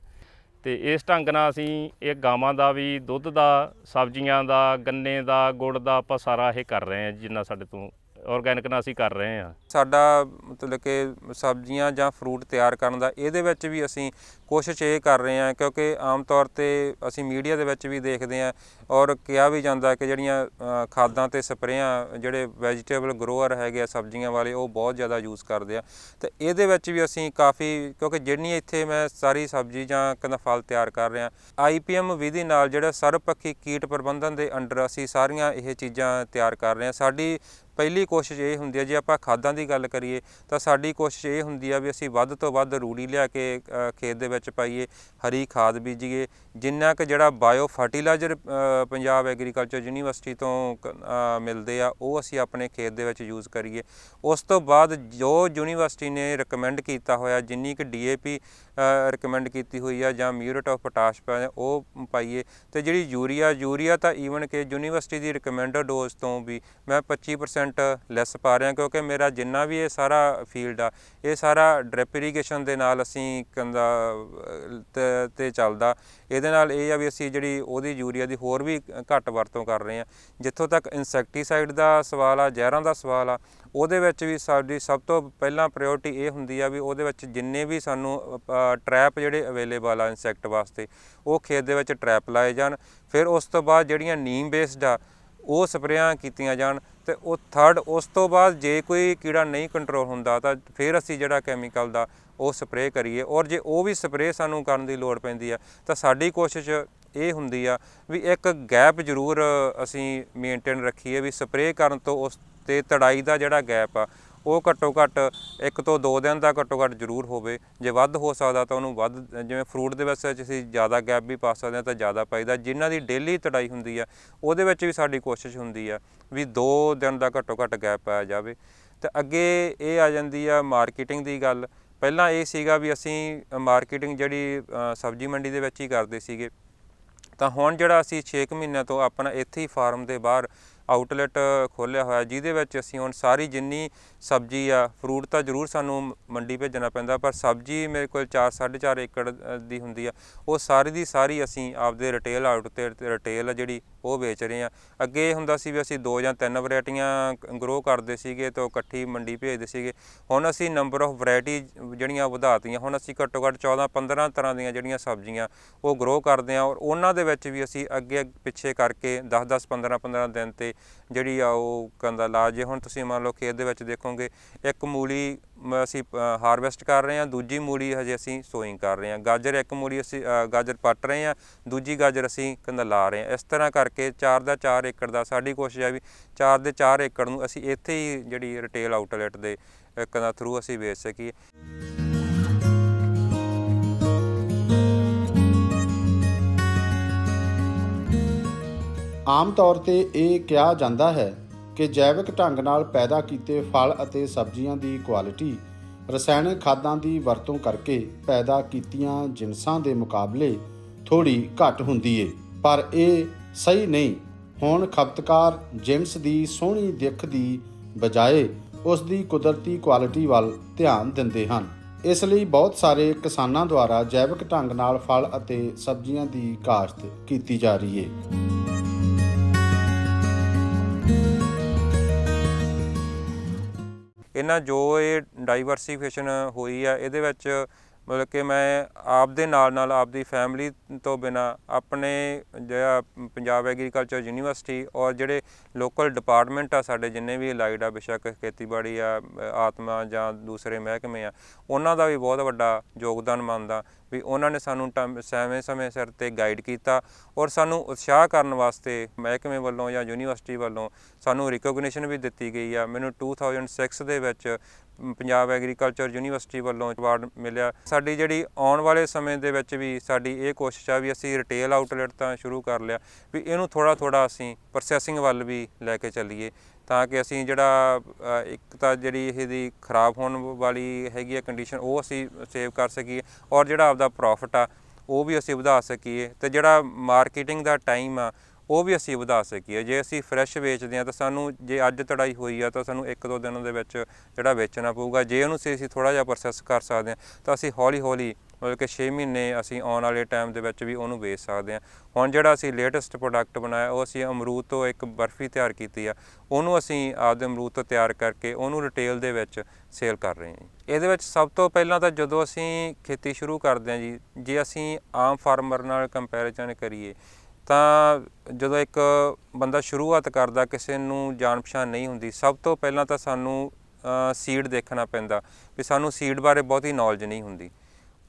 ਤੇ ਇਸ ਢੰਗ ਨਾਲ ਅਸੀਂ ਇਹ ਗਾਵਾਂ ਦਾ ਵੀ, ਦੁੱਧ ਦਾ, ਸਬਜ਼ੀਆਂ ਦਾ, ਗੰਨੇ ਦਾ, ਗੁੜ ਦਾ ਆਪਾਂ ਸਾਰਾ ਇਹ ਕਰ ਰਹੇ ਹਾਂ ਜਿੰਨਾ ਸਾਡੇ ਤੋਂ ਆਰਗੈਨਿਕ ਨਾਲ ਅਸੀਂ ਕਰ ਰਹੇ ਹਾਂ। ਸਾਡਾ ਮਤਲਬ ਕਿ ਸਬਜ਼ੀਆਂ ਜਾਂ ਫਰੂਟ ਤਿਆਰ ਕਰਨ ਦਾ ਇਹਦੇ ਵਿੱਚ ਵੀ ਅਸੀਂ ਕੋਸ਼ਿਸ਼ ਇਹ ਕਰ ਰਹੇ ਹਾਂ ਕਿਉਂਕਿ ਆਮ ਤੌਰ ਤੇ ਅਸੀਂ ਮੀਡੀਆ ਦੇ ਵਿੱਚ ਵੀ ਦੇਖਦੇ ਹਾਂ ਔਰ ਕਿਹਾ ਵੀ ਜਾਂਦਾ ਕਿ ਜਿਹੜੀਆਂ ਖਾਦਾਂ ਤੇ ਸਪਰੇਆਂ ਜਿਹੜੇ ਵੈਜੀਟੇਬਲ ਗਰੋਅਰ ਹੈਗੇ ਆ, ਸਬਜ਼ੀਆਂ ਵਾਲੇ, ਉਹ ਬਹੁਤ ਜ਼ਿਆਦਾ ਯੂਜ਼ ਕਰਦੇ ਆ। ਤੇ ਇਹਦੇ ਵਿੱਚ ਵੀ ਅਸੀਂ ਕਾਫੀ, ਕਿਉਂਕਿ ਜਿੰਨੀ ਇੱਥੇ ਮੈਂ ਸਾਰੀ ਸਬਜ਼ੀ ਜਾਂ ਕਹਿੰਦਾ ਫਲ ਤਿਆਰ ਕਰ ਰਿਹਾ ਆਈਪੀਐਮ ਵਿਧੀ ਨਾਲ ਜਿਹੜਾ ਸਰਬਪੱਖੀ ਕੀਟ ਪ੍ਰਬੰਧਨ ਦੇ ਅੰਡਰ ਅਸੀਂ ਸਾਰੀਆਂ ਇਹ ਚੀਜ਼ਾਂ ਤਿਆਰ ਕਰ ਰਹੇ ਹਾਂ। ਸਾਡੀ ਪਹਿਲੀ ਕੋਸ਼ਿਸ਼ ਇਹ ਹੁੰਦੀ ਹੈ, ਜੇ ਆਪਾਂ ਖਾਦਾਂ ਦੀ ਗੱਲ ਕਰੀਏ, ਤਾਂ ਸਾਡੀ ਕੋਸ਼ਿਸ਼ ਇਹ ਹੁੰਦੀ ਆ ਵੀ ਅਸੀਂ ਵੱਧ ਤੋਂ ਵੱਧ ਰੂੜੀ ਲਿਆ ਕੇ ਖੇਤ ਦੇ ਵਿੱਚ ਪਾਈਏ, ਹਰੀ ਖਾਦ ਬੀਜੀਏ। ਜਿੰਨਾ ਕਿ ਜਿਹੜਾ bio fertiliser Punjab agriculture university ਤੋਂ ਮਿਲਦੇ ਆ, ਉਹ ਅਸੀਂ ਆਪਣੇ ਖੇਤ ਦੇ ਵਿੱਚ ਯੂਜ਼ ਕਰੀਏ। ਉਸ ਤੋਂ ਬਾਅਦ ਜੋ ਯੂਨੀਵਰਸਿਟੀ ਨੇ ਰეკਮੈਂਡ ਕੀਤਾ ਹੋਇਆ, ਜਿੰਨੀ ਕਿ ਡੀਏਪੀ ਰეკਮੈਂਡ ਕੀਤੀ ਹੋਈ ਆ, ਜਾਂ ਮਿਊਰੇਟ ਆਫ ਪੋਟਾਸ਼ ਉਹ ਪਾਈਏ, ਤੇ ਜਿਹੜੀ ਯੂਰੀਆ ਯੂਰੀਆ ਤਾਂ ਈਵਨ ਕਿ ਯੂਨੀਵਰਸਿਟੀ ਦੀ ਰეკਮੈਂਡਡ ਡੋਜ਼ ਤੋਂ ਵੀ ਮੈਂ 25% ਲੈਸ ਪਾ ਰਹੇ ਹਾਂ ਕਿਉਂਕਿ ਮੇਰਾ ਜਿੰਨਾ ਵੀ ਇਹ ਸਾਰਾ ਫੀਲਡ ਆ, ਇਹ ਸਾਰਾ ਡ੍ਰਿਪ ਇਰੀਗੇਸ਼ਨ ਦੇ ਨਾਲ ਅਸੀਂ ਕੰਦਾ, ਤੇ- ਚੱਲਦਾ। ਇਹਦੇ ਨਾਲ ਇਹ ਆ ਵੀ ਅਸੀਂ ਜਿਹੜੀ ਉਹਦੀ ਯੂਰੀਆ ਦੀ ਹੋਰ ਵੀ ਘੱਟ ਵਰਤੋਂ ਕਰ ਰਹੇ ਹਾਂ। ਜਿੱਥੋਂ ਤੱਕ ਇਨਸੈਕਟੀਸਾਈਡ ਦਾ ਸਵਾਲ ਆ, ਜ਼ਹਿਰਾਂ ਦਾ ਸਵਾਲ ਆ, ਉਹਦੇ ਵਿੱਚ ਵੀ ਸਾਡੀ ਸਭ ਤੋਂ ਪਹਿਲਾਂ ਪ੍ਰਾਇੋਰਟੀ ਇਹ ਹੁੰਦੀ ਆ ਵੀ ਉਹਦੇ ਵਿੱਚ ਜਿੰਨੇ ਵੀ ਸਾਨੂੰ ਟਰੈਪ ਜਿਹੜੇ ਅਵੇਲੇਬਲ ਆ ਇਨਸੈਕਟ ਵਾਸਤੇ, ਉਹ ਖੇਤ ਦੇ ਵਿੱਚ ਟਰੈਪ ਲਾਏ ਜਾਣ। ਫਿਰ ਉਸ ਤੋਂ ਬਾਅਦ ਜਿਹੜੀਆਂ ਨੀਮ ਬੇਸਡ ਆ ਉਹ ਸਪਰੇਆਂ ਕੀਤੀਆਂ ਜਾਣ ਤੇ ਉਹ ਥਰਡ ਉਸ ਤੋਂ ਬਾਅਦ ਜੇ ਕੋਈ ਕੀੜਾ ਨਹੀਂ ਕੰਟਰੋਲ ਹੁੰਦਾ ਤਾਂ ਫਿਰ ਅਸੀਂ ਜਿਹੜਾ ਕੈਮੀਕਲ ਦਾ ਉਹ ਸਪਰੇਅ ਕਰੀਏ ਔਰ ਜੇ ਉਹ ਵੀ ਸਪਰੇਅ ਸਾਨੂੰ ਕਰਨ ਦੀ ਲੋੜ ਪੈਂਦੀ ਆ ਤਾਂ ਸਾਡੀ ਕੋਸ਼ਿਸ਼ ਇਹ ਹੁੰਦੀ ਆ ਵੀ ਇੱਕ ਗੈਪ ਜ਼ਰੂਰ ਅਸੀਂ ਮੇਨਟੇਨ ਰੱਖੀਏ ਵੀ ਸਪਰੇਅ ਕਰਨ ਤੋਂ ਉਸ ਤੇ ਤੜਾਈ ਦਾ ਜਿਹੜਾ ਗੈਪ ਆ ਉਹ ਘੱਟੋ ਘੱਟ ਇੱਕ ਤੋਂ ਦੋ ਦਿਨ ਦਾ ਘੱਟੋ ਘੱਟ ਜ਼ਰੂਰ ਹੋਵੇ। ਜੇ ਵੱਧ ਹੋ ਸਕਦਾ ਤਾਂ ਉਹਨੂੰ ਵੱਧ, ਜਿਵੇਂ ਫਰੂਟ ਦੇ ਵਿੱਚ ਅਸੀਂ ਜ਼ਿਆਦਾ ਗੈਪ ਵੀ ਪਾ ਸਕਦੇ ਹਾਂ ਤਾਂ ਜ਼ਿਆਦਾ ਪਾਈਦਾ। ਜਿਨ੍ਹਾਂ ਦੀ ਡੇਲੀ ਤੜਾਈ ਹੁੰਦੀ ਆ, ਉਹਦੇ ਵਿੱਚ ਵੀ ਸਾਡੀ ਕੋਸ਼ਿਸ਼ ਹੁੰਦੀ ਆ ਵੀ ਦੋ ਦਿਨ ਦਾ ਘੱਟੋ ਘੱਟ ਗੈਪ ਪਾਇਆ ਜਾਵੇ। ਤੇ ਅੱਗੇ ਇਹ ਆ ਜਾਂਦੀ ਆ ਮਾਰਕੀਟਿੰਗ ਦੀ ਗੱਲ। ਪਹਿਲਾਂ ਇਹ ਸੀਗਾ ਵੀ ਅਸੀਂ ਮਾਰਕੀਟਿੰਗ ਜਿਹੜੀ ਸਬਜ਼ੀ ਮੰਡੀ ਦੇ ਵਿੱਚ ਹੀ ਕਰਦੇ ਸੀਗੇ। ਤਾਂ ਹੁਣ ਜਿਹੜਾ ਅਸੀਂ 6 ਮਹੀਨਿਆਂ ਤੋਂ ਆਪਣਾ ਇੱਥੇ ਹੀ ਫਾਰਮ ਦੇ ਬਾਹਰ ਆਊਟਲੈਟ ਖੋਲ੍ਹਿਆ ਹੋਇਆ, ਜਿਹਦੇ ਵਿੱਚ ਅਸੀਂ ਹੁਣ ਸਾਰੀ ਜਿੰਨੀ ਸਬਜ਼ੀ ਆ, ਫਰੂਟ ਤਾਂ ਜ਼ਰੂਰ ਸਾਨੂੰ ਮੰਡੀ ਭੇਜਣਾ ਪੈਂਦਾ, ਪਰ ਸਬਜ਼ੀ ਮੇਰੇ ਕੋਲ 4 4.5 ਏਕੜ ਦੀ ਹੁੰਦੀ ਆ। ਉਹ ਸਾਰੀ ਦੀ ਸਾਰੀ ਅਸੀਂ ਆਪਦੇ ਰਿਟੇਲ ਆਊਟ ਤੇ ਰਿਟੇਲ ਆ ਜਿਹੜੀ ਉਹ ਵੇਚ ਰਹੇ ਆ। ਅੱਗੇ ਇਹ ਹੁੰਦਾ ਸੀ ਵੀ ਅਸੀਂ ਦੋ ਜਾਂ ਤਿੰਨ ਵੈਰਾਈਟੀਆਂ ਗਰੋ ਕਰਦੇ ਸੀਗੇ ਤੇ ਇਕੱਠੀ ਮੰਡੀ ਭੇਜਦੇ ਸੀਗੇ। ਹੁਣ ਅਸੀਂ ਨੰਬਰ ਆਫ ਵੈਰਾਈਟੀ ਜਿਹੜੀਆਂ ਵਧਾਤੀਆਂ, ਹੁਣ ਅਸੀਂ ਘੱਟੋ ਘੱਟ 14 15 ਤਰ੍ਹਾਂ ਦੀਆਂ ਜਿਹੜੀਆਂ ਸਬਜ਼ੀਆਂ ਉਹ ਗਰੋ ਕਰਦੇ ਆ ਔਰ ਉਹਨਾਂ ਦੇ ਵਿੱਚ ਵੀ ਅਸੀਂ ਅੱਗੇ ਪਿੱਛੇ ਕਰਕੇ 10 10 15 15 ਦਿਨ ਤੇ ਜਿਹੜੀ ਆ ਉਹ ਕੰਦਾ ਲਾ ਜੇ ਹੁਣ ਤੁਸੀਂ ਮੰਨ ਲਓ ਖੇਤ ਦੇ ਵਿੱਚ ਦੇਖੋ ਦੇਖੋਗੇ ਇੱਕ ਮੂਲੀ ਅਸੀਂ ਹਾਰਵੈਸਟ ਕਰ ਰਹੇ ਹਾਂ, ਦੂਜੀ ਮੂਲੀ ਹਜੇ ਅਸੀਂ ਸੋਇੰਗ ਕਰ ਰਹੇ ਹਾਂ। ਗਾਜਰ ਇੱਕ ਮੂਲੀ ਅਸੀਂ ਗਾਜਰ ਪੱਟ ਰਹੇ ਹਾਂ, ਦੂਜੀ ਗਾਜਰ ਅਸੀਂ ਕੰਦਾ ਲਾ ਰਹੇ ਹਾਂ। ਇਸ ਤਰ੍ਹਾਂ ਕਰਕੇ 4 ਦਾ 4 ਏਕੜ ਦਾ ਸਾਡੀ ਕੋਸ਼ਿਸ਼ ਹੈ ਵੀ 4 ਦੇ 4 ਏਕੜ ਨੂੰ ਅਸੀਂ ਇੱਥੇ ਹੀ ਜਿਹੜੀ ਰਿਟੇਲ ਆਊਟਲੈਟ ਦੇ ਕੰਦਾ ਥਰੂ ਅਸੀਂ ਵੇਚ ਸਕੀਏ। ਆਮ ਤੌਰ ਤੇ ਇਹ ਕਿਹਾ ਜਾਂਦਾ ਹੈ ਕਿ ਜੈਵਿਕ ਢੰਗ ਨਾਲ ਪੈਦਾ ਕੀਤੇ ਫਲ ਅਤੇ ਸਬਜ਼ੀਆਂ ਦੀ ਕੁਆਲਿਟੀ, ਰਸਾਇਣਿਕ ਖਾਦਾਂ ਦੀ ਵਰਤੋਂ ਕਰਕੇ ਪੈਦਾ ਕੀਤੀਆਂ ਜਿਨਸਾਂ ਦੇ ਮੁਕਾਬਲੇ ਥੋੜੀ ਘੱਟ ਹੁੰਦੀ ਏ। ਪਰ ਇਹ ਸਹੀ ਨਹੀਂ। ਹੁਣ ਖਪਤਕਾਰ ਜਿਨਸ ਦੀ ਸੋਹਣੀ ਦਿੱਖ ਦੀ ਬਜਾਏ ਉਸ ਦੀ ਕੁਦਰਤੀ ਕੁਆਲਿਟੀ ਵੱਲ ਧਿਆਨ ਦਿੰਦੇ ਹਨ। ਇਸ ਲਈ ਬਹੁਤ ਸਾਰੇ ਕਿਸਾਨਾਂ ਦੁਆਰਾ ਜੈਵਿਕ ਢੰਗ ਨਾਲ ਫਲ ਅਤੇ ਸਬਜ਼ੀਆਂ ਦੀ ਕਾਸ਼ਤ ਕੀਤੀ ਜਾ ਰਹੀ ਏ। ਇਹਨਾਂ ਜੋ ਇਹ ਡਾਈਵਰਸੀਫਿਕੇਸ਼ਨ ਹੋਈ ਆ, ਇਹਦੇ ਵਿੱਚ ਮਤਲਬ ਕਿ ਮੈਂ ਆਪ ਦੇ ਨਾਲ ਨਾਲ ਆਪਦੀ ਫੈਮਿਲੀ ਤੋਂ ਬਿਨਾ ਆਪਣੇ ਜਿਹੜਾ ਪੰਜਾਬ ਐਗਰੀਕਲਚਰ ਯੂਨੀਵਰਸਿਟੀ ਔਰ ਜਿਹੜੇ ਲੋਕਲ ਡਿਪਾਰਟਮੈਂਟ ਆ, ਸਾਡੇ ਜਿੰਨੇ ਵੀ ਅਲਾਈਡ ਆ, ਬੇਸ਼ੱਕ ਖੇਤੀਬਾੜੀ ਆ, ਆਤਮਾ ਜਾਂ ਦੂਸਰੇ ਮਹਿਕਮੇ ਆ, ਉਹਨਾਂ ਦਾ ਵੀ ਬਹੁਤ ਵੱਡਾ ਯੋਗਦਾਨ ਮੰਨਦਾ ਵੀ ਉਹਨਾਂ ਨੇ ਸਾਨੂੰ ਟਮ- ਸਮੇਂ ਸਮੇਂ ਸਿਰ ਤੇ ਗਾਈਡ ਕੀਤਾ ਔਰ ਸਾਨੂੰ ਉਤਸ਼ਾਹ ਕਰਨ ਵਾਸਤੇ ਮਹਿਕਮੇ ਵੱਲੋਂ ਜਾਂ ਯੂਨੀਵਰਸਿਟੀ ਵੱਲੋਂ ਸਾਨੂੰ ਰਿਕੋਗਨੀਸ਼ਨ ਵੀ ਦਿੱਤੀ ਗਈ ਆ। ਮੈਨੂੰ 2006 ਦੇ ਵਿੱਚ ਪੰਜਾਬ ਐਗਰੀਕਲਚਰ ਯੂਨੀਵਰਸਿਟੀ ਵੱਲੋਂ ਅਵਾਰਡ ਮਿਲਿਆ। ਸਾਡੀ ਜਿਹੜੀ ਆਉਣ ਵਾਲੇ ਸਮੇਂ ਦੇ ਵਿੱਚ ਵੀ ਸਾਡੀ ਇਹ ਕੋਸ਼ਿਸ਼ ਆ ਵੀ ਅਸੀਂ ਰਿਟੇਲ ਆਊਟਲੈਟ ਤਾਂ ਸ਼ੁਰੂ ਕਰ ਲਿਆ, ਵੀ ਇਹਨੂੰ ਥੋੜਾ ਥੋੜਾ ਅਸੀਂ ਪ੍ਰੋਸੈਸਿੰਗ ਵੱਲ ਵੀ ਲੈ ਕੇ ਚੱਲੀਏ ਤਾਂ ਕਿ ਅਸੀਂ ਜਿਹੜਾ ਇੱਕ ਤਾਂ ਜਿਹੜੀ ਇਹਦੀ ਖਰਾਬ ਹੋਣ ਵਾਲੀ ਹੈਗੀ ਆ ਕੰਡੀਸ਼ਨ ਉਹ ਅਸੀਂ ਸੇਵ ਕਰ ਸਕੀਏ ਔਰ ਜਿਹੜਾ ਆਪਦਾ ਪ੍ਰੋਫਿਟ ਆ, ਉਹ ਵੀ ਅਸੀਂ ਵਧਾ ਸਕੀਏ ਤੇ ਜਿਹੜਾ ਮਾਰਕੀਟਿੰਗ ਦਾ ਟਾਈਮ ਆ, ਉਹ ਵੀ ਅਸੀਂ ਵਧਾ ਸਕੀਏ। ਜੇ ਅਸੀਂ ਫਰੈਸ਼ ਵੇਚਦੇ ਆ ਤਾਂ ਸਾਨੂੰ, ਜੇ ਅੱਜ ਤੜਾਈ ਹੋਈ ਆ ਤਾਂ ਸਾਨੂੰ ਇੱਕ ਦੋ ਦਿਨਾਂ ਦੇ ਵਿੱਚ ਜਿਹੜਾ ਵੇਚਣਾ ਪਊਗਾ। ਜੇ ਉਹਨੂੰ ਅਸੀਂ ਥੋੜਾ ਜਿਹਾ ਪ੍ਰੋਸੈਸ ਕਰ ਸਕਦੇ ਆ ਤਾਂ ਅਸੀਂ ਹੌਲੀ ਹੌਲੀ ਮਤਲਬ ਕਿ 6 ਮਹੀਨੇ ਅਸੀਂ ਆਉਣ ਵਾਲੇ ਟਾਈਮ ਦੇ ਵਿੱਚ ਵੀ ਉਹਨੂੰ ਵੇਚ ਸਕਦੇ ਹਾਂ। ਹੁਣ ਜਿਹੜਾ ਅਸੀਂ ਲੇਟੈਸਟ ਪ੍ਰੋਡਕਟ ਬਣਾਇਆ, ਉਹ ਅਸੀਂ ਅਮਰੂਦ ਤੋਂ ਇੱਕ ਬਰਫੀ ਤਿਆਰ ਕੀਤੀ ਆ। ਉਹਨੂੰ ਅਸੀਂ ਆਪਦੇ ਅਮਰੂਦ ਤੋਂ ਤਿਆਰ ਕਰਕੇ ਉਹਨੂੰ ਰਿਟੇਲ ਦੇ ਵਿੱਚ ਸੇਲ ਕਰ ਰਹੇ ਹਾਂ ਇਹਦੇ ਵਿੱਚ ਸਭ ਤੋਂ ਪਹਿਲਾਂ ਤਾਂ ਜਦੋਂ ਅਸੀਂ ਖੇਤੀ ਸ਼ੁਰੂ ਕਰਦੇ ਹਾਂ ਜੀ, ਜੇ ਅਸੀਂ ਆਮ ਫਾਰਮਰ ਨਾਲ ਕੰਪੈਰੀਜ਼ਨ ਕਰੀਏ, ਤਾਂ ਜਦੋਂ ਇੱਕ ਬੰਦਾ ਸ਼ੁਰੂਆਤ ਕਰਦਾ, ਕਿਸੇ ਨੂੰ ਜਾਣ ਪਛਾਣ ਨਹੀਂ ਹੁੰਦੀ, ਸਭ ਤੋਂ ਪਹਿਲਾਂ ਤਾਂ ਸਾਨੂੰ ਸੀਡ ਦੇਖਣਾ ਪੈਂਦਾ ਵੀ ਸਾਨੂੰ ਸੀਡ ਬਾਰੇ ਬਹੁਤੀ ਨੌਲੇਜ ਨਹੀਂ ਹੁੰਦੀ।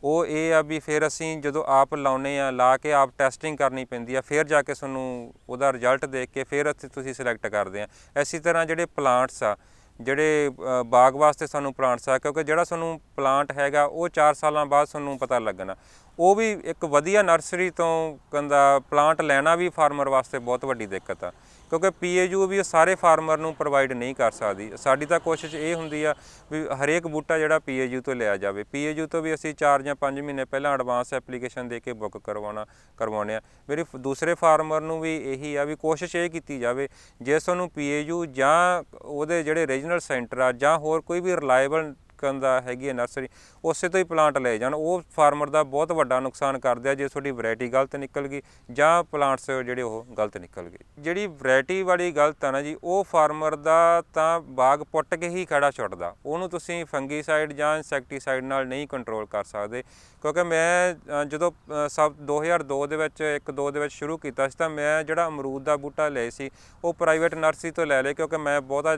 ਉਹ ਇਹ ਆ ਵੀ ਫਿਰ ਅਸੀਂ ਜਦੋਂ ਆਪ ਲਾਉਨੇ ਆ, ਲਾ ਕੇ ਆਪ ਟੈਸਟਿੰਗ ਕਰਨੀ ਪੈਂਦੀ ਆ, ਫਿਰ ਜਾ ਕੇ ਤੁਹਾਨੂੰ ਉਹਦਾ ਰਿਜ਼ਲਟ ਦੇਖ ਕੇ ਫਿਰ ਅਸੀਂ ਤੁਸੀਂ ਸਿਲੈਕਟ ਕਰਦੇ ਆ। ਇਸੇ ਤਰ੍ਹਾਂ ਜਿਹੜੇ ਪਲਾਂਟਸ ਆ, ਜਿਹੜੇ ਬਾਗ ਵਾਸਤੇ ਸਾਨੂੰ ਪਲਾਂਟਸ ਆ, ਕਿਉਂਕਿ ਜਿਹੜਾ ਸਾਨੂੰ ਪਲਾਂਟ ਹੈਗਾ, ਉਹ 4 ਸਾਲਾਂ ਬਾਅਦ ਤੁਹਾਨੂੰ ਪਤਾ ਲੱਗਣਾ। ਉਹ ਵੀ ਇੱਕ ਵਧੀਆ ਨਰਸਰੀ ਤੋਂ ਕੰਦਾ ਪਲਾਂਟ ਲੈਣਾ ਵੀ ਫਾਰਮਰ ਵਾਸਤੇ ਬਹੁਤ ਵੱਡੀ ਦਿੱਕਤ ਆ। ਕਿਉਂਕਿ ਪੀਏਯੂ ਵੀ ਸਾਰੇ ਫਾਰਮਰ ਨੂੰ ਪ੍ਰੋਵਾਈਡ ਨਹੀਂ ਕਰ ਸਕਦੀ। ਸਾਡੀ ਤਾਂ ਕੋਸ਼ਿਸ਼ ਇਹ ਹੁੰਦੀ ਆ ਵੀ ਹਰੇਕ ਬੂਟਾ ਜਿਹੜਾ ਪੀਏਯੂ ਤੋਂ ਲਿਆ ਜਾਵੇ। ਪੀਏਯੂ ਤੋਂ ਵੀ ਅਸੀਂ 4 ਜਾਂ 5 ਮਹੀਨੇ ਪਹਿਲਾਂ ਐਡਵਾਂਸ ਐਪਲੀਕੇਸ਼ਨ ਦੇ ਕੇ ਬੁੱਕ ਕਰਵਾਉਣਾ ਕਰਵਾਉਣੇ ਆ। ਮੇਰੇ ਦੂਸਰੇ ਫਾਰਮਰ ਨੂੰ ਵੀ ਇਹੀ ਆ ਵੀ ਕੋਸ਼ਿਸ਼ ਇਹ ਕੀਤੀ ਜਾਵੇ, ਜੇ ਤੁਹਾਨੂੰ ਪੀਏਯੂ ਜਾਂ ਉਹਦੇ ਜਿਹੜੇ ਰੀਜਨਲ ਸੈਂਟਰ ਆ ਜਾਂ ਹੋਰ ਕੋਈ ਵੀ ਰਿਲਾਇਬਲ ਕੰਦਾ ਹੈਗੀ ਹੈ ਨਰਸਰੀ ਉਸੇ ਤੋਂ ਹੀ ਪਲਾਂਟ ਲੈ ਜਾਣ। ਉਹ ਫਾਰਮਰ ਦਾ ਬਹੁਤ ਵੱਡਾ ਨੁਕਸਾਨ ਕਰਦੇ ਆ ਜੇ ਤੁਹਾਡੀ ਵੈਰਾਈਟੀ ਗਲਤ ਨਿਕਲ ਗਈ ਜਾਂ ਪਲਾਂਟਸ ਜਿਹੜੇ ਉਹ ਗਲਤ ਨਿਕਲ ਗਏ। ਜਿਹੜੀ ਵੈਰਾਈਟੀ ਵਾਲੀ ਗਲਤ ਆ ਨਾ ਜੀ ਉਹ ਫਾਰਮਰ ਦਾ ਤਾਂ ਬਾਗ ਪੁੱਟ ਕੇ ਹੀ ਖੜਾ ਛੁੱਟਦਾ। ਉਹਨੂੰ ਤੁਸੀਂ ਫੰਗੀਸਾਈਡ ਜਾਂ ਇਨਸੈਕਟੀਸਾਈਡ ਨਾਲ ਨਹੀਂ ਕੰਟਰੋਲ ਕਰ ਸਕਦੇ। ਕਿਉਂਕਿ ਮੈਂ ਅ, ਜਦੋਂ ਅ, ਸਭ 2002 ਦੇ ਵਿੱਚ ਇੱਕ ਦੋ ਦੇ ਵਿੱਚ ਸ਼ੁਰੂ ਕੀਤਾ ਸੀ ਤਾਂ ਮੈਂ ਜਿਹੜਾ ਅਮਰੂਦ ਦਾ ਬੂਟਾ ਲਏ ਸੀ ਉਹ ਪ੍ਰਾਈਵੇਟ ਨਰਸਰੀ ਤੋਂ ਲੈ ਲਏ ਕਿਉਂਕਿ ਮੈਂ ਬਹੁਤਾ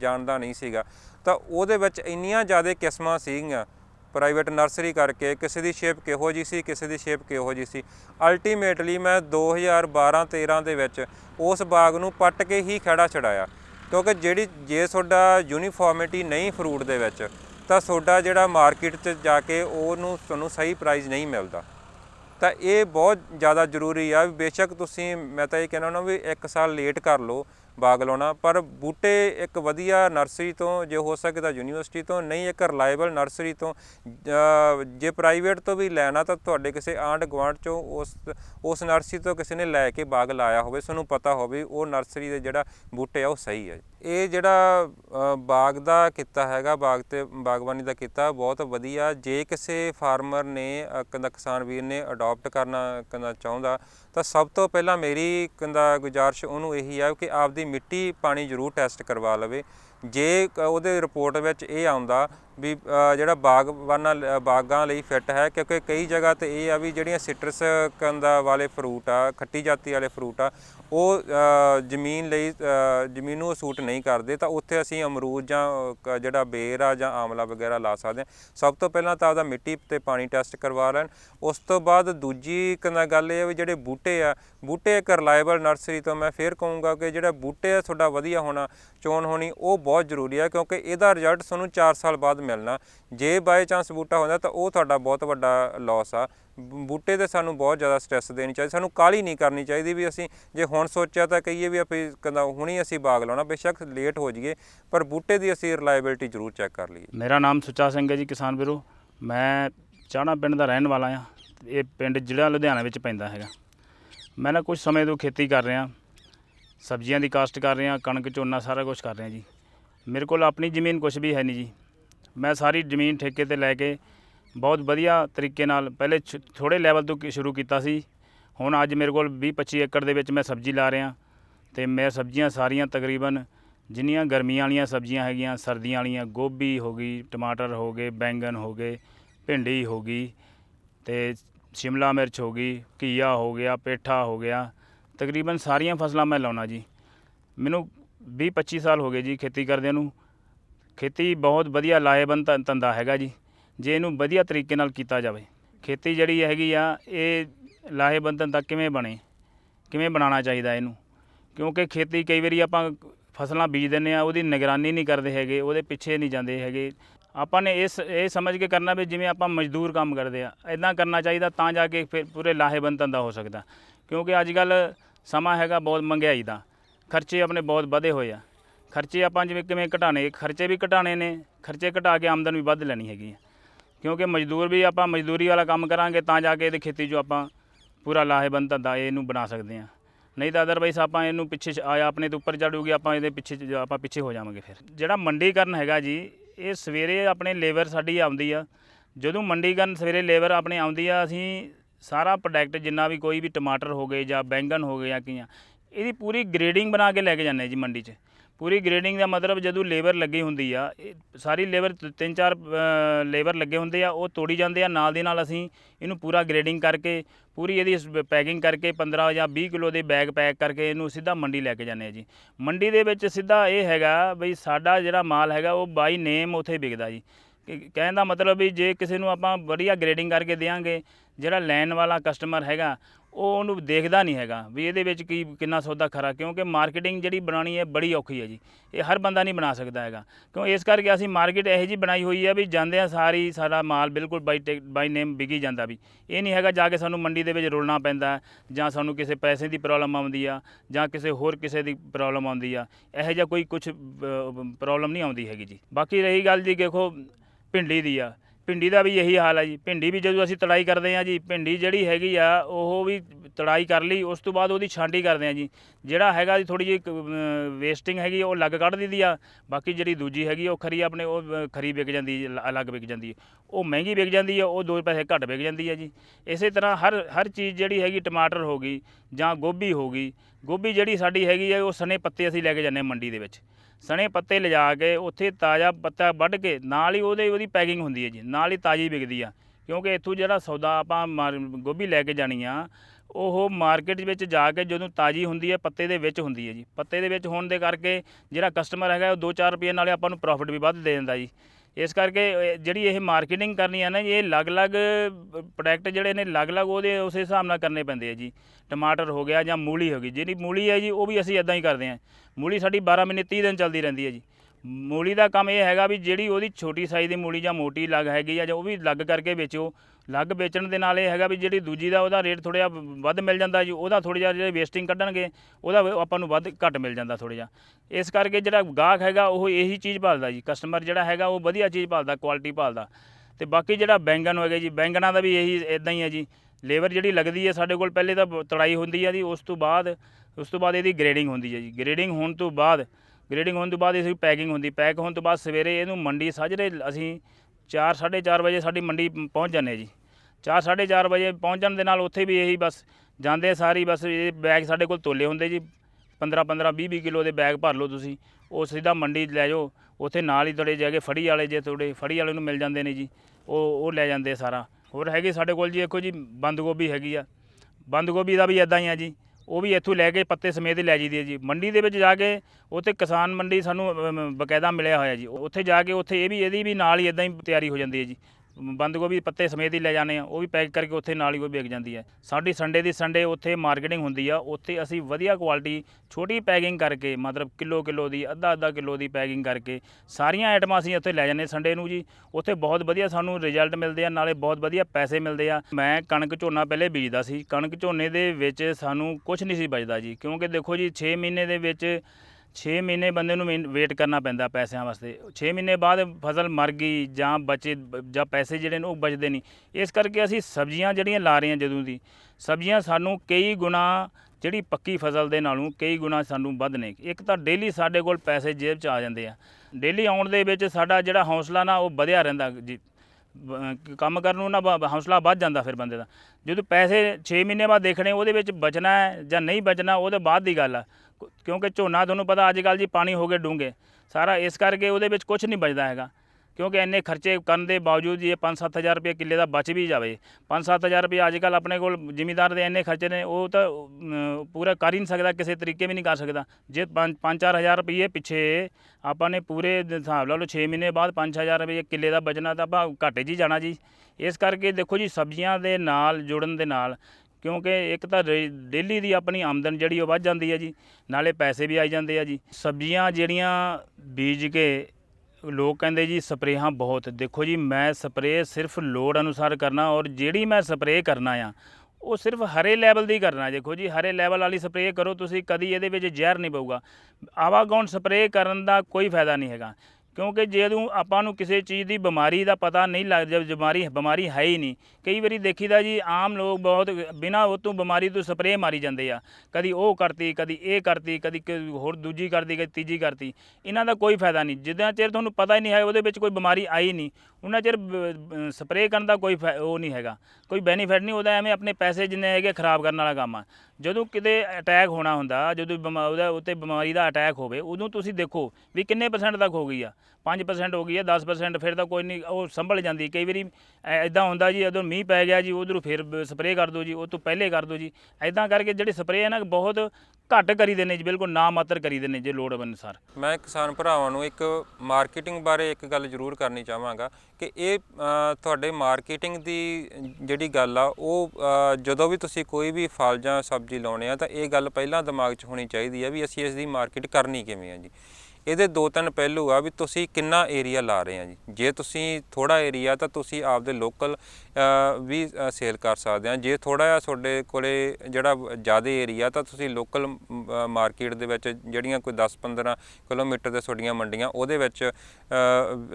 ਜਾਣਦਾ ਨਹੀਂ ਸੀਗਾ। ਤਾਂ ਉਹਦੇ ਵਿੱਚ ਇੰਨੀਆਂ ਜ਼ਿਆਦਾ ਕਿਸਮਾਂ ਸੀਗੀਆਂ। ਪ੍ਰਾਈਵੇਟ ਨਰਸਰੀ ਕਰਕੇ ਕਿਸੇ ਦੀ ਸ਼ੇਪ ਕਿਹੋ ਜੀ ਸੀ, ਕਿਸੇ ਦੀ ਸ਼ੇਪ ਕਿਹੋ ਜੀ ਸੀ। ਅਲਟੀਮੇਟਲੀ ਮੈਂ 2012-13 ਦੇ ਵਿੱਚ ਉਸ ਬਾਗ ਨੂੰ ਪੱਟ ਕੇ ਹੀ ਖੜਾ ਛਡਾਇਆ। ਕਿਉਂਕਿ ਜਿਹੜੀ, ਜੇ ਤੁਹਾਡਾ ਯੂਨੀਫਾਰਮਿਟੀ ਨਹੀਂ ਫਰੂਟ ਦੇ ਵਿੱਚ, ਤਾਂ ਤੁਹਾਡਾ ਜਿਹੜਾ ਮਾਰਕੀਟ 'ਚ ਜਾ ਕੇ ਉਹਨੂੰ ਤੁਹਾਨੂੰ ਸਹੀ ਪ੍ਰਾਈਸ ਨਹੀਂ ਮਿਲਦਾ। ਤਾਂ ਇਹ ਬਹੁਤ ਜ਼ਿਆਦਾ ਜ਼ਰੂਰੀ ਆ। ਵੀ ਬੇਸ਼ੱਕ ਤੁਸੀਂ, ਮੈਂ ਤਾਂ ਇਹ ਕਹਿਣਾ ਨਾ ਵੀ ਇੱਕ ਸਾਲ ਲੇਟ ਕਰ ਲਓ। ਬਾਗ ਲਾਉਣਾ, ਪਰ ਬੂਟੇ ਇੱਕ ਵਧੀਆ ਨਰਸਰੀ ਤੋਂ ਜੇ ਹੋ ਸਕੇ ਤਾਂ ਯੂਨੀਵਰਸਿਟੀ ਤੋਂ, ਨਹੀਂ ਇੱਕ ਰਿਲਾਇਬਲ ਨਰਸਰੀ ਤੋਂ, ਜੇ ਪ੍ਰਾਈਵੇਟ ਤੋਂ ਵੀ ਲੈਣਾ ਤਾਂ ਤੁਹਾਡੇ ਕਿਸੇ ਆਂਡ ਗੁਆਂਢ ਚੋਂ ਉਸ ਉਸ ਨਰਸਰੀ ਤੋਂ ਕਿਸੇ ਨੇ ਲੈ ਕੇ ਬਾਗ ਲਾਇਆ ਹੋਵੇ, ਤੁਹਾਨੂੰ ਪਤਾ ਹੋਵੇ ਉਹ ਨਰਸਰੀ ਦੇ ਜਿਹੜਾ ਬੂਟੇ ਆ ਉਹ ਸਹੀ ਹੈ ਇਹ ਜਿਹੜਾ ਬਾਗ ਦਾ ਕੀਤਾ ਹੈਗਾ, ਬਾਗ ਤੇ, ਬਾਗਬਾਨੀ ਦਾ ਕੀਤਾ ਬਹੁਤ ਵਧੀਆ। ਜੇ ਕਿਸੇ ਫਾਰਮਰ ਨੇ ਕਹਿੰਦਾ ਕਿਸਾਨ ਵੀਰ ਨੇ ਅਡਾਪਟ ਕਰਨਾ ਕਹਿੰਦਾ ਚਾਹੁੰਦਾ ਤਾਂ ਸਭ ਤੋਂ ਪਹਿਲਾਂ ਮੇਰੀ ਕਹਿੰਦਾ ਗੁਜ਼ਾਰਿਸ਼ ਉਹਨੂੰ ਇਹੀ ਆ ਕਿ ਆਪਦੀ ਮਿੱਟੀ ਪਾਣੀ ਜ਼ਰੂਰ ਟੈਸਟ ਕਰਵਾ ਲਵੇ। ਜੇ ਉਹਦੇ ਰਿਪੋਰਟ ਵਿੱਚ ਇਹ ਆਉਂਦਾ ਵੀ ਜਿਹੜਾ ਬਾਗਬਾਨਾਂ ਬਾਗਾਂ ਲਈ ਫਿੱਟ ਹੈ, ਕਿਉਂਕਿ ਕਈ ਜਗ੍ਹਾ ਤੇ ਇਹ ਆ ਵੀ ਜਿਹੜੀਆਂ ਸਿਟਰਸ ਕੰਦਾ ਵਾਲੇ ਫਰੂਟ ਆ, ਖੱਟੀ ਜਾਤੀ ਵਾਲੇ ਫਰੂਟ ਆ ਉਹ ਜ਼ਮੀਨ ਲਈ ਜ਼ਮੀਨ ਨੂੰ ਸੂਟ ਨਹੀਂ ਕਰਦੇ, ਤਾਂ ਉੱਥੇ ਅਸੀਂ ਅਮਰੂਦ ਜਾਂ ਕ- ਜਿਹੜਾ ਬੇਰ ਆ ਜਾਂ ਆਮਲਾ ਵਗੈਰਾ ਲਾ ਸਕਦੇ ਹਾਂ। ਸਭ ਤੋਂ ਪਹਿਲਾਂ ਤਾਂ ਆਪਦਾ ਮਿੱਟੀ ਤੇ ਪਾਣੀ ਟੈਸਟ ਕਰਵਾ ਲੈਣ। ਉਸ ਤੋਂ ਬਾਅਦ ਦੂਜੀ ਕੰਦਾ ਗੱਲ ਇਹ ਆ ਵੀ ਜਿਹੜੇ ਬੂਟੇ ਆ, ਬੂਟੇ ਇੱਕ ਰਿਲਾਇਬਲ ਨਰਸਰੀ ਤੋਂ ਮੈਂ ਫੇਰ ਕਹੂੰਗਾ ਕਿ ਜਿਹੜਾ ਬੂਟੇ ਆ ਤੁਹਾਡਾ ਵਧੀਆ ਹੋਣਾ, ਚੋਣ ਹੋਣੀ, ਉਹ ਬਹੁਤ ਜ਼ਰੂਰੀ ਆ, ਕਿਉਂਕਿ ਇਹਦਾ ਰਿਜ਼ਲਟ ਤੁਹਾਨੂੰ 4 ਸਾਲ ਬਾਅਦ ਮਿਲਣਾ। ਜੇ ਬਾਈ ਚਾਂਸ ਬੂਟਾ ਹੁੰਦਾ ਤਾਂ ਉਹ ਤੁਹਾਡਾ ਬਹੁਤ ਵੱਡਾ ਲਾਸ ਆ। ਬੂਟੇ ਤੇ ਸਾਨੂੰ ਬਹੁਤ ਜ਼ਿਆਦਾ ਸਟ੍ਰੈਸ ਦੇਣੀ ਚਾਹੀਦੀ, ਸਾਨੂੰ ਕਾਹਲੀ ਨਹੀਂ ਕਰਨੀ ਚਾਹੀਦੀ ਵੀ ਅਸੀਂ, ਜੇ ਹੁਣ ਸੋਚਿਆ ਤਾਂ ਕਹੀਏ ਵੀ ਆਪੇ ਕਹਿੰਦਾ ਹੁਣੀ ਅਸੀਂ ਬਾਗ ਲਾਉਣਾ, ਬੇਸ਼ੱਕ ਲੇਟ ਹੋ ਜਾਈਏ, ਪਰ ਬੂਟੇ ਦੀ ਅਸੀਂ ਰਿਲਾਇਬਿਲਟੀ ਜ਼ਰੂਰ ਚੈੱਕ ਕਰ ਲਈਏ। ਮੇਰਾ ਨਾਮ ਸੁੱਚਾ ਸਿੰਘ ਹੈ ਜੀ, ਕਿਸਾਨ ਵੀਰੋ। ਮੈਂ ਚਾਹਣਾ ਪਿੰਡ ਦਾ ਰਹਿਣ ਵਾਲਾ ਆ ਇਹ ਪਿੰਡ ਜ਼ਿਲ੍ਹਾ ਲੁਧਿਆਣਾ ਵਿੱਚ ਪੈਂਦਾ ਹੈਗਾ। ਮੈਂ ਨਾ ਕੁਝ ਸਮੇਂ ਤੋਂ ਖੇਤੀ ਕਰ ਰਿਹਾ, ਸਬਜ਼ੀਆਂ ਦੀ ਕਾਸ਼ਤ ਕਰ ਰਿਹਾ, ਕਣਕ, ਝੋਨਾ, ਸਾਰਾ ਕੁਝ ਕਰ ਰਿਹਾ ਜੀ। ਮੇਰੇ ਕੋਲ ਆਪਣੀ ਜ਼ਮੀਨ ਕੁਝ ਵੀ ਹੈ ਨਹੀਂ ਜੀ। ਮੈਂ ਸਾਰੀ ਜ਼ਮੀਨ ਠੇਕੇ ਤੇ ਲੈ ਕੇ ਬਹੁਤ ਵਧੀਆ ਤਰੀਕੇ ਨਾਲ ਪਹਿਲੇ ਥੋੜੇ ਲੈਵਲ ਤੋਂ ਕੀ- ਸ਼ੁਰੂ ਕੀਤਾ ਸੀ। ਹੁਣ ਅੱਜ ਮੇਰੇ ਕੋਲ 20 25 ਏਕੜ ਦੇ ਵਿੱਚ ਮੈਂ ਸਬਜ਼ੀ ਲਾ ਰਿਹਾ ਤੇ ਮੈਂ ਸਬਜ਼ੀਆਂ ਸਾਰੀਆਂ ਤਕਰੀਬਨ ਜਿੰਨੀਆਂ ਗਰਮੀਆਂ ਵਾਲੀਆਂ ਸਬਜ਼ੀਆਂ ਹੈਗੀਆਂ, ਸਰਦੀਆਂ ਵਾਲੀਆਂ, ਗੋਭੀ ਹੋ ਗਈ, ਟਮਾਟਰ ਹੋ ਗਏ ਬੈਂਗਨ ਹੋ ਗਏ, ਭਿੰਡੀ ਹੋ ਗਈ ਤੇ ਸ਼ਿਮਲਾ ਮਿਰਚ ਹੋ ਗਈ, ਘੀਆ ਹੋ ਗਿਆ, ਪੇਠਾ ਹੋ ਗਿਆ। ਤਕਰੀਬਨ ਸਾਰੀਆਂ ਫਸਲਾਂ ਮੈਂ ਲਾਉਣਾ ਜੀ। ਮੈਨੂੰ 20 25 ਸਾਲ ਹੋ ਗਏ ਜੀ ਖੇਤੀ ਕਰਦਿਆਂ ਨੂੰ। ਖੇਤੀ ਬਹੁਤ ਵਧੀਆ ਲਾਹੇਵੰਦ ਧੰ- ਧੰਦਾ ਹੈਗਾ ਜੀ। ਜੇ ਇਹਨੂੰ ਵਧੀਆ ਤਰੀਕੇ ਨਾਲ ਕੀਤਾ ਜਾਵੇ। ਖੇਤੀ ਜਿਹੜੀ ਹੈਗੀ ਆ, ਇਹ ਲਾਹੇਵੰਦ ਧੰਦਾ ਕਿਵੇਂ ਬਣੇ? ਕਿਵੇਂ ਬਣਾਉਣਾ ਚਾਹੀਦਾ ਇਹਨੂੰ? ਕਿਉਂਕਿ ਖੇਤੀ ਕਈ ਵਾਰੀ ਆਪਾਂ ਫਸਲਾਂ ਬੀਜ ਦਿੰਨੇ ਆ, ਉਹਦੀ ਨਿਗਰਾਨੀ ਨਹੀਂ ਕਰਦੇ ਹੈਗੇ, ਉਹਦੇ ਪਿੱਛੇ ਨਹੀਂ ਜਾਂਦੇ ਹੈਗੇ। ਆਪਾਂ ਨੇ ਇਸ, ਇਹ ਸਮਝ ਕੇ ਕਰਨਾ ਵੀ ਜਿਵੇਂ ਆਪਾਂ ਮਜ਼ਦੂਰ ਕੰਮ ਕਰਦੇ ਆ ਇਦਾਂ ਕਰਨਾ ਚਾਹੀਦਾ ਤਾਂ ਜਾ ਕੇ ਫਿਰ ਪੂਰੇ ਲਾਹੇਵੰਦ ਦਾ ਹੋ ਸਕਦਾ। ਕਿਉਂਕਿ ਅੱਜ ਕੱਲ ਸਮਾਂ ਹੈਗਾ ਬਹੁਤ ਮਹਿੰਗਾਈ ਦਾ, ਖਰਚੇ ਆਪਣੇ ਬਹੁਤ ਵਧੇ ਹੋਏ ਆ। ਖਰਚੇ ਆਪਾਂ ਜਿਵੇਂ ਕਿਵੇਂ ਘਟਾਣੇ ਖਰਚੇ ਵੀ ਘਟਾਣੇ ਨੇ, ਖਰਚੇ ਘਟਾ ਕੇ ਆਮਦਨ ਵੀ ਵੱਧ ਲੈਣੀ ਹੈਗੀ ਆ। ਕਿਉਂਕਿ ਮਜ਼ਦੂਰ ਵੀ ਆਪਾਂ ਮਜ਼ਦੂਰੀ ਵਾਲਾ ਕੰਮ ਕਰਾਂਗੇ ਤਾਂ ਜਾ ਕੇ ਇਹਦੇ ਖੇਤੀ 'ਚੋਂ ਆਪਾਂ ਪੂਰਾ ਲਾਹੇਵੰਦ ਧੰਦਾ ਇਹਨੂੰ ਬਣਾ ਸਕਦੇ ਹਾਂ। ਨਹੀਂ ਤਾਂ ਅਦਰਵਾਈਜ਼ ਆਪਾਂ ਇਹਨੂੰ ਪਿੱਛੇ ਆਇਆ ਆਪਣੇ ਤੋਂ ਉੱਪਰ ਚੜੂਗੀ ਆਪਾਂ ਇਹਦੇ ਪਿੱਛੇ ਆਪਾਂ ਪਿੱਛੇ ਹੋ ਜਾਵਾਂਗੇ ਫਿਰ। ਜਿਹੜਾ ਮੰਡੀਕਰਨ ਹੈਗਾ ਜੀ, ਇਹ ਸਵੇਰੇ ਆਪਣੇ ਲੇਬਰ ਸਾਡੀ ਆਉਂਦੀ ਆ। ਜਦੋਂ ਮੰਡੀਕਰਨ ਸਵੇਰੇ ਲੇਬਰ ਆਪਣੇ ਆਉਂਦੀ ਆ, ਅਸੀਂ ਸਾਰਾ ਪ੍ਰੋਡਕਟ ਜਿੰਨਾ ਵੀ ਕੋਈ ਵੀ ਟਮਾਟਰ ਹੋ ਗਏ ਜਾਂ ਬੈਂਗਨ ਹੋ ਗਏ ਜਾਂ ਕੀਆਂ ਇਹਦੀ ਪੂਰੀ ਗ੍ਰੇਡਿੰਗ ਬਣਾ ਕੇ ਲੈ ਕੇ ਜਾਂਦੇ ਜੀ ਮੰਡੀ 'ਚ। ਪੂਰੀ ਗ੍ਰੇਡਿੰਗ ਦਾ ਮਤਲਬ ਜਦੋਂ ਲੇਬਰ ਲੱਗੀ ਹੁੰਦੀ ਆ, ਇਹ ਸਾਰੀ ਲੇਬਰ ਤਿੰਨ ਚਾਰ ਲੇਬਰ ਲੱਗੇ ਹੁੰਦੇ ਆ, ਉਹ ਤੋੜੀ ਜਾਂਦੇ ਆ, ਨਾਲ ਦੀ ਨਾਲ ਅਸੀਂ ਇਹਨੂੰ ਪੂਰਾ ਗ੍ਰੇਡਿੰਗ ਕਰਕੇ, ਪੂਰੀ ਇਹਦੀ ਪੈਕਿੰਗ ਕਰਕੇ 15 ਜਾਂ 20 ਕਿਲੋ ਦੇ ਬੈਗ ਪੈਕ ਕਰਕੇ ਇਹਨੂੰ ਸਿੱਧਾ ਮੰਡੀ ਲੈ ਕੇ ਜਾਂਦੇ ਆ ਜੀ। ਮੰਡੀ ਦੇ ਵਿੱਚ ਸਿੱਧਾ ਇਹ ਹੈਗਾ ਬਈ ਸਾਡਾ ਜਿਹੜਾ ਮਾਲ ਹੈਗਾ ਉਹ ਬਾਈ ਨੇਮ ਉੱਥੇ ਵਿਕਦਾ ਜੀ। ਕਹਿਣ ਦਾ ਮਤਲਬ ਵੀ ਜੇ ਕਿਸੇ ਨੂੰ ਆਪਾਂ ਵਧੀਆ ਗ੍ਰੇਡਿੰਗ ਕਰਕੇ ਦੇਵਾਂਗੇ ਜਿਹੜਾ ਲੈਣ ਵਾਲਾ ਕਸਟਮਰ ਹੈਗਾ ਉਹ ਉਹਨੂੰ ਦੇਖਦਾ ਨਹੀਂ ਹੈਗਾ ਵੀ ਇਹਦੇ ਵਿੱਚ ਕੀ, ਕਿੰਨਾ ਸੌਦਾ ਖਰਾ, ਕਿਉਂਕਿ ਮਾਰਕੀਟਿੰਗ ਜਿਹੜੀ ਬਣਾਉਣੀ ਹੈ ਬੜੀ ਔਖੀ ਹੈ ਜੀ। ਇਹ ਹਰ ਬੰਦਾ ਨਹੀਂ ਬਣਾ ਸਕਦਾ ਹੈਗਾ। ਕਿਉਂ ਇਸ ਕਰਕੇ ਅਸੀਂ ਮਾਰਕੀਟ ਇਹੋ ਜੀ ਬਣਾਈ ਹੋਈ ਹੈ ਵੀ ਜਾਂਦੇ ਆ ਸਾਰੀ ਸਾਡਾ ਮਾਲ ਬਿਲਕੁਲ ਬਾਈ ਟੇ- ਬਾਈ ਨੇਮ ਵਿਕੀ ਜਾਂਦਾ ਵੀ। ਇਹ ਨਹੀਂ ਹੈਗਾ ਜਾ ਕੇ ਸਾਨੂੰ ਮੰਡੀ ਦੇ ਵਿੱਚ ਰੁਲਣਾ ਪੈਂਦਾ, ਜਾਂ ਸਾਨੂੰ ਕਿਸੇ ਪੈਸੇ ਦੀ ਪ੍ਰੋਬਲਮ ਆਉਂਦੀ ਆ, ਜਾਂ ਕਿਸੇ ਹੋਰ ਕਿਸੇ ਦੀ ਪ੍ਰੋਬਲਮ ਆਉਂਦੀ ਆ। ਇਹੋ ਜਿਹਾ ਕੋਈ ਕੁਝ ਪ੍ਰੋਬਲਮ ਨਹੀਂ ਆਉਂਦੀ ਹੈਗੀ ਜੀ। ਬਾਕੀ ਰਹੀ ਗੱਲ ਜੀ ਦੇਖੋ, ਭਿੰਡੀ ਦੀ ਆ। ਭਿੰਡੀ ਦਾ ਵੀ ਇਹੀ ਹਾਲ ਹੈ ਜੀ। ਭਿੰਡੀ ਵੀ ਜਦੋਂ ਅਸੀਂ ਤੜਾਈ ਕਰਦੇ ਹਾਂ ਜੀ ਭਿੰਡੀ ਜਿਹੜੀ ਹੈਗੀ ਆ ਉਹ ਵੀ ਤੜਾਈ ਕਰ ਲਈ ਉਸ ਤੋਂ ਬਾਅਦ ਉਹਦੀ ਛਾਂਟੀ ਕਰਦੇ ਹਾਂ ਜੀ। ਜਿਹੜਾ ਹੈਗਾ ਜੀ ਥੋੜੀ ਜਿਹੀ ਵੇਸਟਿੰਗ ਹੈਗੀ ਉਹ ਅਲੱਗ ਕੱਢ ਦਿੰਦੀ ਆ। ਬਾਕੀ ਜਿਹੜੀ ਦੂਜੀ ਹੈਗੀ ਉਹ ਖਰੀ ਆਪਣੇ ਉਹ ਖਰੀ ਵਿਕ ਜਾਂਦੀ ਹੈ, ਅਲੱਗ ਵਿਕ ਜਾਂਦੀ ਉਹ ਮਹਿੰਗੀ ਵਿਕ ਜਾਂਦੀ ਆ ਉਹ ਦੋ ਪੈਸੇ ਘੱਟ ਵਿਕ ਜਾਂਦੀ ਆ ਜੀ। ਇਸੇ ਤਰ੍ਹਾਂ ਹਰ ਹਰ ਚੀਜ਼ ਜਿਹੜੀ ਹੈਗੀ ਟਮਾਟਰ ਹੋ ਗਈ ਜਾਂ ਗੋਭੀ ਹੋ ਗਈ ਗੋਭੀ ਜਿਹੜੀ ਸਾਡੀ ਹੈਗੀ ਆ ਉਹ ਸਨੇ ਪੱਤੇ ਅਸੀਂ ਲੈ ਕੇ ਜਾਂਦੇ ਹਾਂ ਮੰਡੀ ਦੇ ਵਿੱਚ। ਸਣੇ ਪੱਤੇ ਲਿਜਾ ਕੇ ਉੱਥੇ ਤਾਜ਼ਾ ਪੱਤਾ ਵੱਢ ਕੇ ਨਾਲ ਹੀ ਉਹਦੇ ਉਹਦੀ ਪੈਕਿੰਗ ਹੁੰਦੀ ਹੈ ਜੀ, ਨਾਲ ਹੀ ਤਾਜ਼ੀ ਵਿਕਦੀ ਆ। ਕਿਉਂਕਿ ਇੱਥੋਂ ਜਿਹੜਾ ਸੌਦਾ ਆਪਾਂ ਮਾਰ- ਗੋਭੀ ਲੈ ਕੇ ਜਾਣੀ ਆ, ਉਹ ਮਾਰਕੀਟ ਵਿੱਚ ਜਾ ਕੇ ਜਦੋਂ ਤਾਜ਼ੀ ਹੁੰਦੀ ਹੈ, ਪੱਤੇ ਦੇ ਵਿੱਚ ਹੁੰਦੀ ਹੈ ਜੀ। ਪੱਤੇ ਦੇ ਵਿੱਚ ਹੋਣ ਦੇ ਕਰਕੇ ਜਿਹੜਾ ਕਸਟਮਰ ਹੈਗਾ, ਉਹ 2-4 ਰੁਪਏ ਨਾਲੇ ਆਪਾਂ ਨੂੰ ਪ੍ਰੋਫਿਟ ਵੀ ਵੱਧ ਦੇ ਦਿੰਦਾ ਜੀ। ਇਸ ਕਰਕੇ ਜਿਹੜੀ ਇਹ ਮਾਰਕੀਟਿੰਗ ਕਰਨੀ ਹੈ ਨਾ ਇਹ ਅਲੱਗ-ਅਲੱਗ ਪ੍ਰੋਡਕਟ ਜਿਹੜੇ ਨੇ ਅਲੱਗ-ਅਲੱਗ ਉਹਦੇ ਉਸੇ ਹਿਸਾਬ ਨਾਲ ਕਰਨੇ ਪੈਂਦੇ ਆ ਜੀ। ਟਮਾਟਰ ਹੋ ਗਿਆ ਜਾਂ ਮੂਲੀ ਹੋ ਗਈ, ਜਿਹੜੀ ਮੂਲੀ ਹੈ ਜੀ, ਉਹ ਵੀ ਅਸੀਂ ਇਦਾਂ ਹੀ ਕਰਦੇ ਹਾਂ ਮੂਲੀ ਸਾਡੀ 12 ਮਹੀਨੇ 30 ਦਿਨ ਚੱਲਦੀ ਰਹਿੰਦੀ ਹੈ ਜੀ। ਮੂਲੀ ਦਾ ਕੰਮ ਇਹ ਹੈਗਾ ਵੀ ਜਿਹੜੀ ਉਹਦੀ ਛੋਟੀ ਸਾਈਜ਼ ਦੀ ਮੂਲੀ ਜਾਂ ਮੋਟੀ ਲੱਗ ਹੈਗੀ ਆ ਜਾਂ ਉਹ ਵੀ ਲੱਗ ਕਰਕੇ ਵੇਚੋ। ਲੱਗ ਵੇਚਣ ਦੇ ਨਾਲ ਇਹ ਹੈਗਾ ਵੀ ਜਿਹੜੀ ਦੂਜੀ ਦਾ ਉਹਦਾ ਰੇਟ ਥੋੜ੍ਹਾ ਜਿਹਾ ਵੱਧ ਮਿਲ ਜਾਂਦਾ ਜੀ, ਉਹਦਾ ਥੋੜ੍ਹਾ ਜਿਹਾ ਜਿਹੜੇ ਵੇਸਟਿੰਗ ਕੱਢਣਗੇ, ਉਹਦਾ ਆਪਾਂ ਨੂੰ ਵੱਧ ਘੱਟ ਮਿਲ ਜਾਂਦਾ ਥੋੜ੍ਹਾ ਜਿਹਾ। ਇਸ ਕਰਕੇ ਜਿਹੜਾ ਗਾਹਕ ਹੈਗਾ ਉਹ ਇਹੀ ਚੀਜ਼ ਭਾਲਦਾ ਜੀ, ਕਸਟਮਰ ਜਿਹੜਾ ਹੈਗਾ ਉਹ ਵਧੀਆ ਚੀਜ਼ ਭਾਲਦਾ, ਕੁਆਲਿਟੀ ਭਾਲਦਾ। ਤੇ ਬਾਕੀ ਜਿਹੜਾ ਬੈਂਗਨ ਹੋਏਗਾ ਜੀ, ਬੈਂਗਣਾ ਦਾ ਵੀ ਇਹੀ ਇਦਾਂ ਹੀ ਹੈ ਜੀ, ਲੇਬਰ ਜਿਹੜੀ ਲੱਗਦੀ ਹੈ ਸਾਡੇ ਕੋਲ ਪਹਿਲੇ ਤਾਂ ਬ- ਤੜਾਈ ਹੁੰਦੀ ਹੈ ਜੀ, ਉਸ ਤੋਂ ਬਾਅਦ, ਉਸ ਤੋਂ ਬਾਅਦ ਇਹਦੀ ਗ੍ਰੇਡਿੰਗ ਹੁੰਦੀ ਹੈ ਜੀ। ਗ੍ਰੇਡਿੰਗ ਹੋਣ ਤੋਂ ਬਾਅਦ, ਗ੍ਰੇਡਿੰਗ ਹੋਣ ਤੋਂ ਬਾਅਦ ਇਸ ਦੀ ਪੈਕਿੰਗ ਹੁੰਦੀ, ਪੈਕ ਹੋਣ ਤੋਂ ਬਾਅਦ ਸਵੇਰੇ ਇਹਨੂੰ ਮੰਡੀ ਸਾਜਰੇ ਅਸੀਂ 4 4:30 ਵਜੇ ਸਾਡੀ ਮੰਡੀ ਪਹੁੰਚ ਜਾਂਦੇ ਹਾਂ ਚਾਰ ਸਾਢੇ 4:30 ਵਜੇ ਪਹੁੰਚਣ ਦੇ ਨਾਲ ਉੱਥੇ ਵੀ ਇਹੀ ਬਸ ਜਾਂਦੇ ਸਾਰੀ ਬਸ, ਇਹ ਬੈਗ ਸਾਡੇ ਕੋਲ ਤੋਲੇ ਹੁੰਦੇ ਜੀ। 15 15 20 20 ਕਿਲੋ ਦੇ ਬੈਗ ਭਰ ਲਓ ਤੁਸੀਂ। ਉਹ ਸਿੱਧਾ ਮੰਡੀ ਲੈ ਜਾਓ। ਉੱਥੇ ਨਾਲ ਹੀ ਤੁਹਾਡੇ ਜਾ ਕੇ ਫੜੀ ਵਾਲੇ ਜੇ ਤੁਹਾਡੇ ਫੜੀ ਵਾਲੇ ਨੂੰ ਮਿਲ ਜਾਂਦੇ ਨੇ ਜੀ। ਉਹ ਉਹ ਲੈ ਜਾਂਦੇ ਸਾਰਾ। ਹੋਰ ਹੈਗੇ ਸਾਡੇ ਕੋਲ ਜੀ, ਦੇਖੋ ਜੀ, ਬੰਦ ਗੋਭੀ ਹੈਗੀ ਆ। ਬੰਦ ਗੋਭੀ ਦਾ ਵੀ ਇਦਾਂ ਹੀ ਆ ਜੀ। ਉਹ ਵੀ ਇੱਥੋਂ ਲੈ ਕੇ ਪੱਤੇ ਸਮੇਤ ਲੈ ਜੀਦੀ ਹੈ ਜੀ। ਮੰਡੀ ਦੇ ਵਿੱਚ ਜਾ ਕੇ ਉੱਥੇ ਕਿਸਾਨ ਮੰਡੀ ਸਾਨੂੰ ਬਕਾਇਦਾ ਮਿਲਿਆ ਹੋਇਆ ਜੀ। ਉੱਥੇ ਜਾ ਕੇ ਉੱਥੇ ਇਹ ਵੀ, ਇਹਦੀ ਵੀ ਨਾਲ ਹੀ ਇਦਾਂ ਹੀ ਤਿਆਰੀ ਹੋ ਜਾਂਦੀ ਹੈ ਜੀ। ਬੰਦ ਗੋਭੀ ਪੱਤੇ ਸਮੇਤ ਹੀ ਲੈ ਜਾਂਦੇ ਆ ਉਹ ਵੀ ਪੈਕ ਕਰਕੇ ਉੱਥੇ ਨਾਲ ਹੀ ਉਹ ਵਿਕ ਜਾਂਦੀ ਹੈ। ਸਾਡੀ ਸੰਡੇ ਦੀ ਸੰਡੇ ਉੱਥੇ ਮਾਰਕੀਟਿੰਗ ਹੁੰਦੀ ਆ, ਉੱਥੇ ਅਸੀਂ ਵਧੀਆ ਕੁਆਲਿਟੀ ਛੋਟੀ ਪੈਕਿੰਗ ਕਰਕੇ, ਮਤਲਬ ਕਿਲੋ ਕਿਲੋ ਦੀ, ਅੱਧਾ ਅੱਧਾ ਕਿਲੋ ਦੀ ਪੈਕਿੰਗ ਕਰਕੇ ਸਾਰੀਆਂ ਆਈਟਮਾਂ ਅਸੀਂ ਉੱਥੇ ਲੈ ਜਾਂਦੇ ਸੰਡੇ ਨੂੰ ਜੀ। ਉੱਥੇ ਬਹੁਤ ਵਧੀਆ ਸਾਨੂੰ ਰਿਜ਼ਲਟ ਮਿਲਦੇ ਆ, ਨਾਲੇ ਬਹੁਤ ਵਧੀਆ ਪੈਸੇ ਮਿਲਦੇ ਆ। ਮੈਂ ਕਣਕ ਝੋਨਾ ਪਹਿਲੇ ਬੀਜਦਾ ਸੀ। ਕਣਕ ਝੋਨੇ ਦੇ ਵਿੱਚ ਸਾਨੂੰ ਕੁਝ ਨਹੀਂ ਸੀ ਬਚਦਾ ਜੀ, ਕਿਉਂਕਿ ਦੇਖੋ ਜੀ 6 ਮਹੀਨੇ ਦੇ ਵਿੱਚ 6 ਮਹੀਨੇ ਬੰਦੇ ਨੂੰ ਵੇਟ ਕਰਨਾ ਪੈਂਦਾ ਪੈਸਿਆਂ ਵਾਸਤੇ। 6 ਮਹੀਨੇ ਬਾਅਦ ਫਸਲ ਮਰ ਗਈ ਜਾਂ ਬਚੇ, ਜਾਂ ਪੈਸੇ ਜਿਹੜੇ ਨੇ ਉਹ ਬਚਦੇ ਨਹੀਂ। ਇਸ ਕਰਕੇ ਅਸੀਂ ਸਬਜ਼ੀਆਂ ਜਿਹੜੀਆਂ ਲਾ ਰਹੇ ਹਾਂ ਜਦੋਂ ਦੀ, ਸਬਜ਼ੀਆਂ ਸਾਨੂੰ ਕਈ ਗੁਣਾ ਜਿਹੜੀ ਪੱਕੀ ਫਸਲ ਦੇ ਨਾਲੋਂ ਕਈ ਗੁਣਾ ਸਾਨੂੰ ਵੱਧ ਨੇ ਇੱਕ ਤਾਂ ਡੇਲੀ ਸਾਡੇ ਕੋਲ ਪੈਸੇ ਜੇਬ 'ਚ ਆ ਜਾਂਦੇ ਆ। ਡੇਲੀ ਆਉਣ ਦੇ ਵਿੱਚ ਸਾਡਾ ਜਿਹੜਾ ਹੌਸਲਾ ਨਾ ਉਹ ਵਧਿਆ ਰਹਿੰਦਾ ਜੀ। ਕੰਮ ਕਰਨ ਨੂੰ ਨਾ ਬ- ਹੌਸਲਾ ਵੱਧ ਜਾਂਦਾ ਫਿਰ ਬੰਦੇ ਦਾ। ਜਦੋਂ ਪੈਸੇ 6 ਮਹੀਨੇ ਬਾਅਦ ਦੇਖਣੇ ਉਹਦੇ ਵਿੱਚ ਬਚਣਾ ਹੈ ਜਾਂ ਨਹੀਂ ਬਚਣਾ ਉਹਦੇ ਬਾਅਦ ਦੀ ਗੱਲ ਆ। ਕਿਉਂਕਿ ਝੋਨਾ ਤੁਹਾਨੂੰ ਪਤਾ ਅੱਜ ਕੱਲ੍ਹ ਜੀ ਪਾਣੀ ਹੋ ਗਏ ਡੂੰਘੇ। ਸਾਰਾ ਇਸ ਕਰਕੇ ਉਹਦੇ ਵਿੱਚ ਕੁਝ ਨਹੀਂ ਬਚਦਾ ਹੈਗਾ। ਕਿਉਂਕਿ ਇੰਨੇ ਖਰਚੇ ਕਰਨ ਦੇ ਬਾਵਜੂਦ ਜੀ ਇਹ 5-7000 ਰੁਪਏ ਕਿੱਲੇ ਦਾ ਬਚ ਵੀ ਜਾਵੇ। 5-7000 ਰੁਪਏ ਅੱਜ ਕੱਲ੍ਹ ਆਪਣੇ ਕੋਲ ਜ਼ਿਮੀਦਾਰ ਦੇ ਇੰਨੇ ਖਰਚੇ ਨੇ, ਉਹ ਤਾਂ ਪੂਰਾ ਕਰ ਹੀ ਨਹੀਂ ਸਕਦਾ, ਕਿਸੇ ਤਰੀਕੇ ਵੀ ਨਹੀਂ ਕਰ ਸਕਦਾ। ਜੇ 5-4000 ਰੁਪਏ ਪਿੱਛੇ ਆਪਾਂ ਨੇ ਪੂਰੇ ਹਿਸਾਬ ਲਾ ਲਓ 6 ਮਹੀਨੇ ਬਾਅਦ 5-6000 ਰੁਪਏ ਕਿੱਲੇ ਦਾ ਬਚਣਾ ਤਾਂ ਆਪਾਂ ਘਾਟੇ 'ਚ ਹੀ ਜਾਣਾ ਜੀ। ਇਸ ਕਰਕੇ ਦੇਖੋ ਜੀ, ਸਬਜ਼ੀਆਂ ਦੇ ਨਾਲ, ਜੁੜਨ ਦੇ ਨਾਲ ਕਿਉਂਕਿ ਇੱਕ ਤਾਂ ਡੇਲੀ ਦੀ ਆਪਣੀ ਆਮਦਨ ਜਿਹੜੀ ਉਹ ਵੱਧ ਜਾਂਦੀ ਹੈ ਜੀ, ਨਾਲੇ ਪੈਸੇ ਵੀ ਆਈ ਜਾਂਦੇ ਆ ਜੀ। ਸਬਜ਼ੀਆਂ ਜਿਹੜੀਆਂ ਬੀਜ ਕੇ ਲੋਕ ਕਹਿੰਦੇ ਜੀ ਸਪਰੇਹਾਂ ਬਹੁਤ। ਦੇਖੋ ਜੀ, ਮੈਂ ਸਪਰੇਅ ਸਿਰਫ ਲੋੜ ਅਨੁਸਾਰ ਕਰਨਾ ਔਰ ਜਿਹੜੀ ਮੈਂ ਸਪਰੇਅ ਕਰਨਾ ਆ, ਉਹ ਸਿਰਫ ਹਰੇ ਲੈਵਲ ਦੀ ਕਰਨਾ। ਦੇਖੋ ਜੀ, ਹਰੇ ਲੈਵਲ ਵਾਲੀ ਸਪਰੇਅ ਕਰੋ, ਤੁਸੀਂ ਕਦੀ ਇਹਦੇ ਵਿੱਚ ਜ਼ਹਿਰ ਨਹੀਂ ਪਊਗਾ। ਆਵਾਗੌਣ ਸਪਰੇਅ ਕਰਨ ਦਾ ਕੋਈ ਫਾਇਦਾ ਨਹੀਂ ਹੈਗਾ। ਕਿਉਂਕਿ ਜਦੋਂ ਆਪਾਂ ਨੂੰ ਕਿਸੇ ਚੀਜ਼ ਦੀ ਬਿਮਾਰੀ ਦਾ ਪਤਾ ਨਹੀਂ ਲੱਗਦਾ, ਬਿਮਾਰੀ ਬਿਮਾਰੀ ਹੈ ਹੀ ਨਹੀਂ। ਕਈ ਵਾਰੀ ਦੇਖੀਦਾ ਜੀ, ਆਮ ਲੋਕ ਬਹੁਤ ਬਿਨਾਂ ਉਹ ਤੋਂ ਬਿਮਾਰੀ ਤੋਂ ਸਪਰੇਅ ਮਾਰੀ ਜਾਂਦੇ ਆ। ਕਦੀ ਉਹ ਕਰਤੀ, ਕਦੀ ਇਹ ਕਰਤੀ, ਕਦੀ ਕ- ਹੋਰ ਦੂਜੀ ਕਰਤੀ, ਕਦੀ ਤੀਜੀ ਕਰਤੀ। ਇਹਨਾਂ ਦਾ ਕੋਈ ਫਾਇਦਾ ਨਹੀਂ। ਜਿੱਦਾਂ ਚਿਰ ਤੁਹਾਨੂੰ ਪਤਾ ਹੀ ਨਹੀਂ ਹੈ, ਉਹਦੇ ਵਿੱਚ ਕੋਈ ਬਿਮਾਰੀ ਆਈ ਨਹੀਂ, ਉਹਨਾਂ ਚਿਰ ਸਪਰੇਅ ਕਰਨ ਦਾ ਕੋਈ ਫਾਇ- ਉਹ ਨਹੀਂ ਹੈਗਾ। ਕੋਈ ਬੈਨੀਫਿਟ ਨਹੀਂ, ਉਹਦਾ ਐਵੇਂ ਆਪਣੇ ਪੈਸੇ ਜਿੰਨੇ ਹੈਗੇ ਖਰਾਬ ਕਰਨ ਵਾਲਾ ਕੰਮ ਆ। ਜਦੋਂ ਕਿਤੇ ਅਟੈਕ ਹੋਣਾ ਹੁੰਦਾ, ਜਦੋਂ ਬਿਮਾ- ਉਹਦਾ ਉੱਤੇ ਬਿਮਾਰੀ ਦਾ ਅਟੈਕ ਹੋਵੇ, ਉਦੋਂ ਤੁਸੀਂ ਦੇਖੋ ਵੀ ਕਿੰਨੇ ਪਰਸੈਂਟ ਤੱਕ ਹੋ ਗਈ ਆ। 5% ਹੋ ਗਈ ਆ 10% ਫਿਰ ਤਾਂ ਕੋਈ ਨਹੀਂ, ਉਹ ਸੰਭਲ ਜਾਂਦੀ। ਕਈ ਵਾਰੀ ਐਦਾਂ ਹੁੰਦਾ ਜੀ, ਜਦੋਂ ਮੀਂਹ ਪੈ ਗਿਆ ਜੀ, ਉਧਰੋਂ ਫਿਰ ਸਪਰੇਅ ਕਰ ਦਿਓ ਜੀ, ਉਹ ਤੋਂ ਪਹਿਲੇ ਕਰ ਦਿਓ ਜੀ। ਐਦਾਂ ਕਰਕੇ ਜਿਹੜੇ ਸਪਰੇਅ ਹੈ ਨਾ, ਬਹੁਤ ਘੱਟ ਕਰੀ ਨੇ ਜੀ, ਬਿਲਕੁਲ ਨਾ ਮਾਤਰ ਕਰੀ ਨੇ ਜੇ, ਲੋੜ ਅਨੁਸਾਰ। ਮੈਂ ਕਿਸਾਨ ਭਰਾਵਾਂ ਨੂੰ ਇੱਕ ਮਾਰਕੀਟਿੰਗ ਬਾਰੇ ਇੱਕ ਗੱਲ ਜ਼ਰੂਰ ਕਰਨੀ ਚਾਹਾਂਗਾ ਕਿ ਇਹ ਤੁਹਾਡੇ ਮਾਰਕੀਟਿੰਗ ਦੀ ਜਿਹੜੀ ਗੱਲ ਆ, ਉਹ ਜਦੋਂ ਵੀ ਤੁਸੀਂ ਕੋਈ ਵੀ ਫਲ ਜਾਂ ਸਬਜ਼ੀ ਲਾਉਣੇ ਆ, ਤਾਂ ਇਹ ਗੱਲ ਪਹਿਲਾਂ ਦਿਮਾਗ 'ਚ ਹੋਣੀ ਚਾਹੀਦੀ ਆ ਵੀ ਅਸੀਂ ਇਸ ਦੀ ਮਾਰਕੀਟ ਕਰਨੀ ਕਿਵੇਂ ਆ ਜੀ। ਇਹਦੇ ਦੋ ਤਿੰਨ ਪਹਿਲੂ ਆ ਵੀ ਤੁਸੀਂ ਕਿੰਨਾ ਏਰੀਆ ਲਾ ਰਹੇ ਆ ਜੀ। ਜੇ ਤੁਸੀਂ ਥੋੜਾ ਏਰੀਆ ਤਾਂ ਤੁਸੀਂ ਆਪਦੇ ਲੋਕਲ ਵੀ ਸੇਲ ਕਰ ਸਕਦੇ ਆ। ਜੇ ਥੋੜਾ ਜਿਹਾ ਤੁਹਾਡੇ ਕੋਲੇ ਜਿਹੜਾ ਜ਼ਿਆਦਾ ਏਰੀਆ ਤਾਂ ਤੁਸੀਂ ਲੋਕਲ ਮਾਰਕੀਟ ਦੇ ਵਿੱਚ ਜਿਹੜੀਆਂ ਕੋਈ 10-15 ਕਿਲੋਮੀਟਰ ਦੇ ਤੁਹਾਡੀਆਂ ਮੰਡੀਆਂ, ਉਹਦੇ ਵਿੱਚ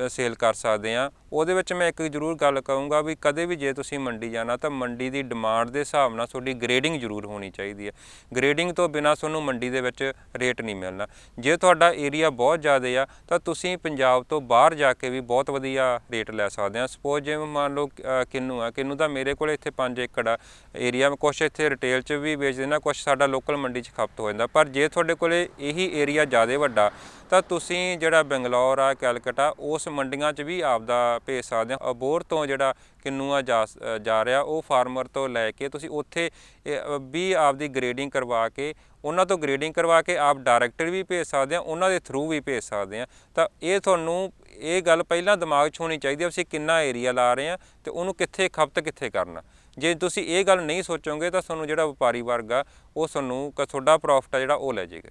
ਸੇਲ ਕਰ ਸਕਦੇ ਆ। ਉਹਦੇ ਵਿੱਚ ਮੈਂ ਇੱਕ ਜ਼ਰੂਰ ਗੱਲ ਕਹੂੰਗਾ ਵੀ ਕਦੇ ਵੀ ਜੇ ਤੁਸੀਂ ਮੰਡੀ ਜਾਣਾ ਤਾਂ ਮੰਡੀ ਦੀ ਡਿਮਾਂਡ ਦੇ ਹਿਸਾਬ ਨਾਲ ਤੁਹਾਡੀ ਗ੍ਰੇਡਿੰਗ ਜ਼ਰੂਰ ਹੋਣੀ ਚਾਹੀਦੀ ਹੈ ਗ੍ਰੇਡਿੰਗ ਤੋਂ ਬਿਨਾ ਤੁਹਾਨੂੰ ਮੰਡੀ ਦੇ ਵਿੱਚ ਰੇਟ ਨਹੀਂ ਮਿਲਣਾ। ਜੇ ਤੁਹਾਡਾ ਏਰੀਆ ਬਹੁਤ ਜ਼ਿਆਦਾ ਆ ਤਾਂ ਤੁਸੀਂ ਪੰਜਾਬ ਤੋਂ ਬਾਹਰ ਜਾ ਕੇ ਵੀ ਬਹੁਤ ਵਧੀਆ ਰੇਟ ਲੈ ਸਕਦੇ ਆ। ਸਪੋਜ਼ ਜਿਵੇਂ ਮੰਨ ਲਓ ਅ, ਕਿੰਨੂ ਆ ਕਿੰਨੂ ਦਾ ਮੇਰੇ ਕੋਲ ਇੱਥੇ 5 ਏਕੜ ਆ ਏਰੀਆ ਕੁਛ ਇੱਥੇ ਰਿਟੇਲ 'ਚ ਵੀ ਵੇਚ ਦਿੰਦਾ ਕੁਛ ਸਾਡਾ ਲੋਕਲ ਮੰਡੀ 'ਚ ਖਪਤ ਹੋ ਜਾਂਦਾ। ਪਰ ਜੇ ਤੁਹਾਡੇ ਕੋਲੇ ਇਹੀ ਏਰੀਆ ਜ਼ਿਆਦਾ ਵੱਡਾ ਤਾਂ ਤੁਸੀਂ ਜਿਹੜਾ ਬੰਗਲੌਰ ਆ ਕੈਲਕਟਾ ਉਸ ਮੰਡੀਆਂ 'ਚ ਵੀ ਆਪਦਾ ਭੇਜ ਸਕਦੇ ਹੋ ਅਬੋਰ ਤੋਂ ਜਿਹੜਾ ਕਿੰਨੂਆ ਜਾ ਜਾ ਰਿਹਾ ਉਹ ਫਾਰਮਰ ਤੋਂ ਲੈ ਕੇ ਤੁਸੀਂ ਉੱਥੇ ਵੀ ਆਪਦੀ ਗ੍ਰੇਡਿੰਗ ਕਰਵਾ ਕੇ ਉਹਨਾਂ ਤੋਂ ਗ੍ਰੇਡਿੰਗ ਕਰਵਾ ਕੇ ਆਪ ਡਾਇਰੈਕਟਰ ਵੀ ਭੇਜ ਸਕਦੇ ਆ, ਉਹਨਾਂ ਦੇ ਥਰੂ ਵੀ ਭੇਜ ਸਕਦੇ ਆ। ਤਾਂ ਇਹ ਤੁਹਾਨੂੰ ਇਹ ਗੱਲ ਪਹਿਲਾਂ ਦਿਮਾਗ 'ਚ ਹੋਣੀ ਚਾਹੀਦੀ ਹੈ ਅਸੀਂ ਕਿੰਨਾ ਏਰੀਆ ਲਾ ਰਹੇ ਆ ਤੇ ਉਹਨੂੰ ਕਿੱਥੇ ਖਪਤ ਕਿੱਥੇ ਕਰਨਾ। ਜੇ ਤੁਸੀਂ ਇਹ ਗੱਲ ਨਹੀਂ ਸੋਚੋਗੇ ਤਾਂ ਤੁਹਾਨੂੰ ਜਿਹੜਾ ਵਪਾਰੀ ਵਰਗ ਆ, ਉਹ ਤੁਹਾਨੂੰ ਕ- ਤੁਹਾਡਾ ਪ੍ਰੋਫਿਟ ਆ ਜਿਹੜਾ ਉਹ ਲੈ ਜਾਏਗਾ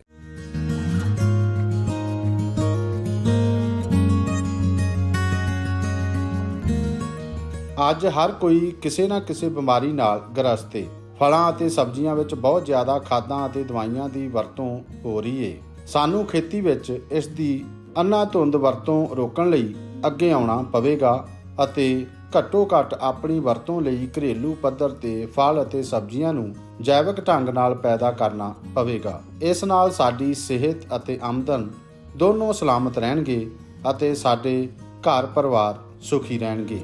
ਅੱਜ ਹਰ ਕੋਈ ਕਿਸੇ ਨਾ ਕਿਸੇ ਬਿਮਾਰੀ ਨਾਲ ਗ੍ਰਸਤ ਹੈ ਫਲਾਂ ਅਤੇ ਸਬਜ਼ੀਆਂ ਵਿੱਚ ਬਹੁਤ ਜ਼ਿਆਦਾ ਖਾਦਾਂ ਅਤੇ ਦਵਾਈਆਂ ਦੀ ਵਰਤੋਂ ਹੋ ਰਹੀ ਹੈ ਸਾਨੂੰ ਖੇਤੀ ਵਿੱਚ ਇਸ ਦੀ ਅੰਨਾ ਧੁੰਦ ਵਰਤੋਂ ਰੋਕਣ ਲਈ ਅੱਗੇ ਆਉਣਾ ਪਵੇਗਾ ਅਤੇ ਘੱਟੋ ਘੱਟ ਆਪਣੀ ਵਰਤੋਂ ਲਈ ਘਰੇਲੂ ਪੱਧਰ ਤੇ ਫਲ ਅਤੇ ਸਬਜ਼ੀਆਂ ਨੂੰ ਜੈਵਿਕ ਢੰਗ ਨਾਲ ਪੈਦਾ ਕਰਨਾ ਪਵੇਗਾ। ਇਸ ਨਾਲ ਸਾਡੀ ਸਿਹਤ ਅਤੇ ਆਮਦਨ ਦੋਨੋਂ ਸਲਾਮਤ ਰਹਿਣਗੇ ਅਤੇ ਸਾਡੇ ਘਰ ਪਰਿਵਾਰ ਸੁਖੀ ਰਹਿਣਗੇ।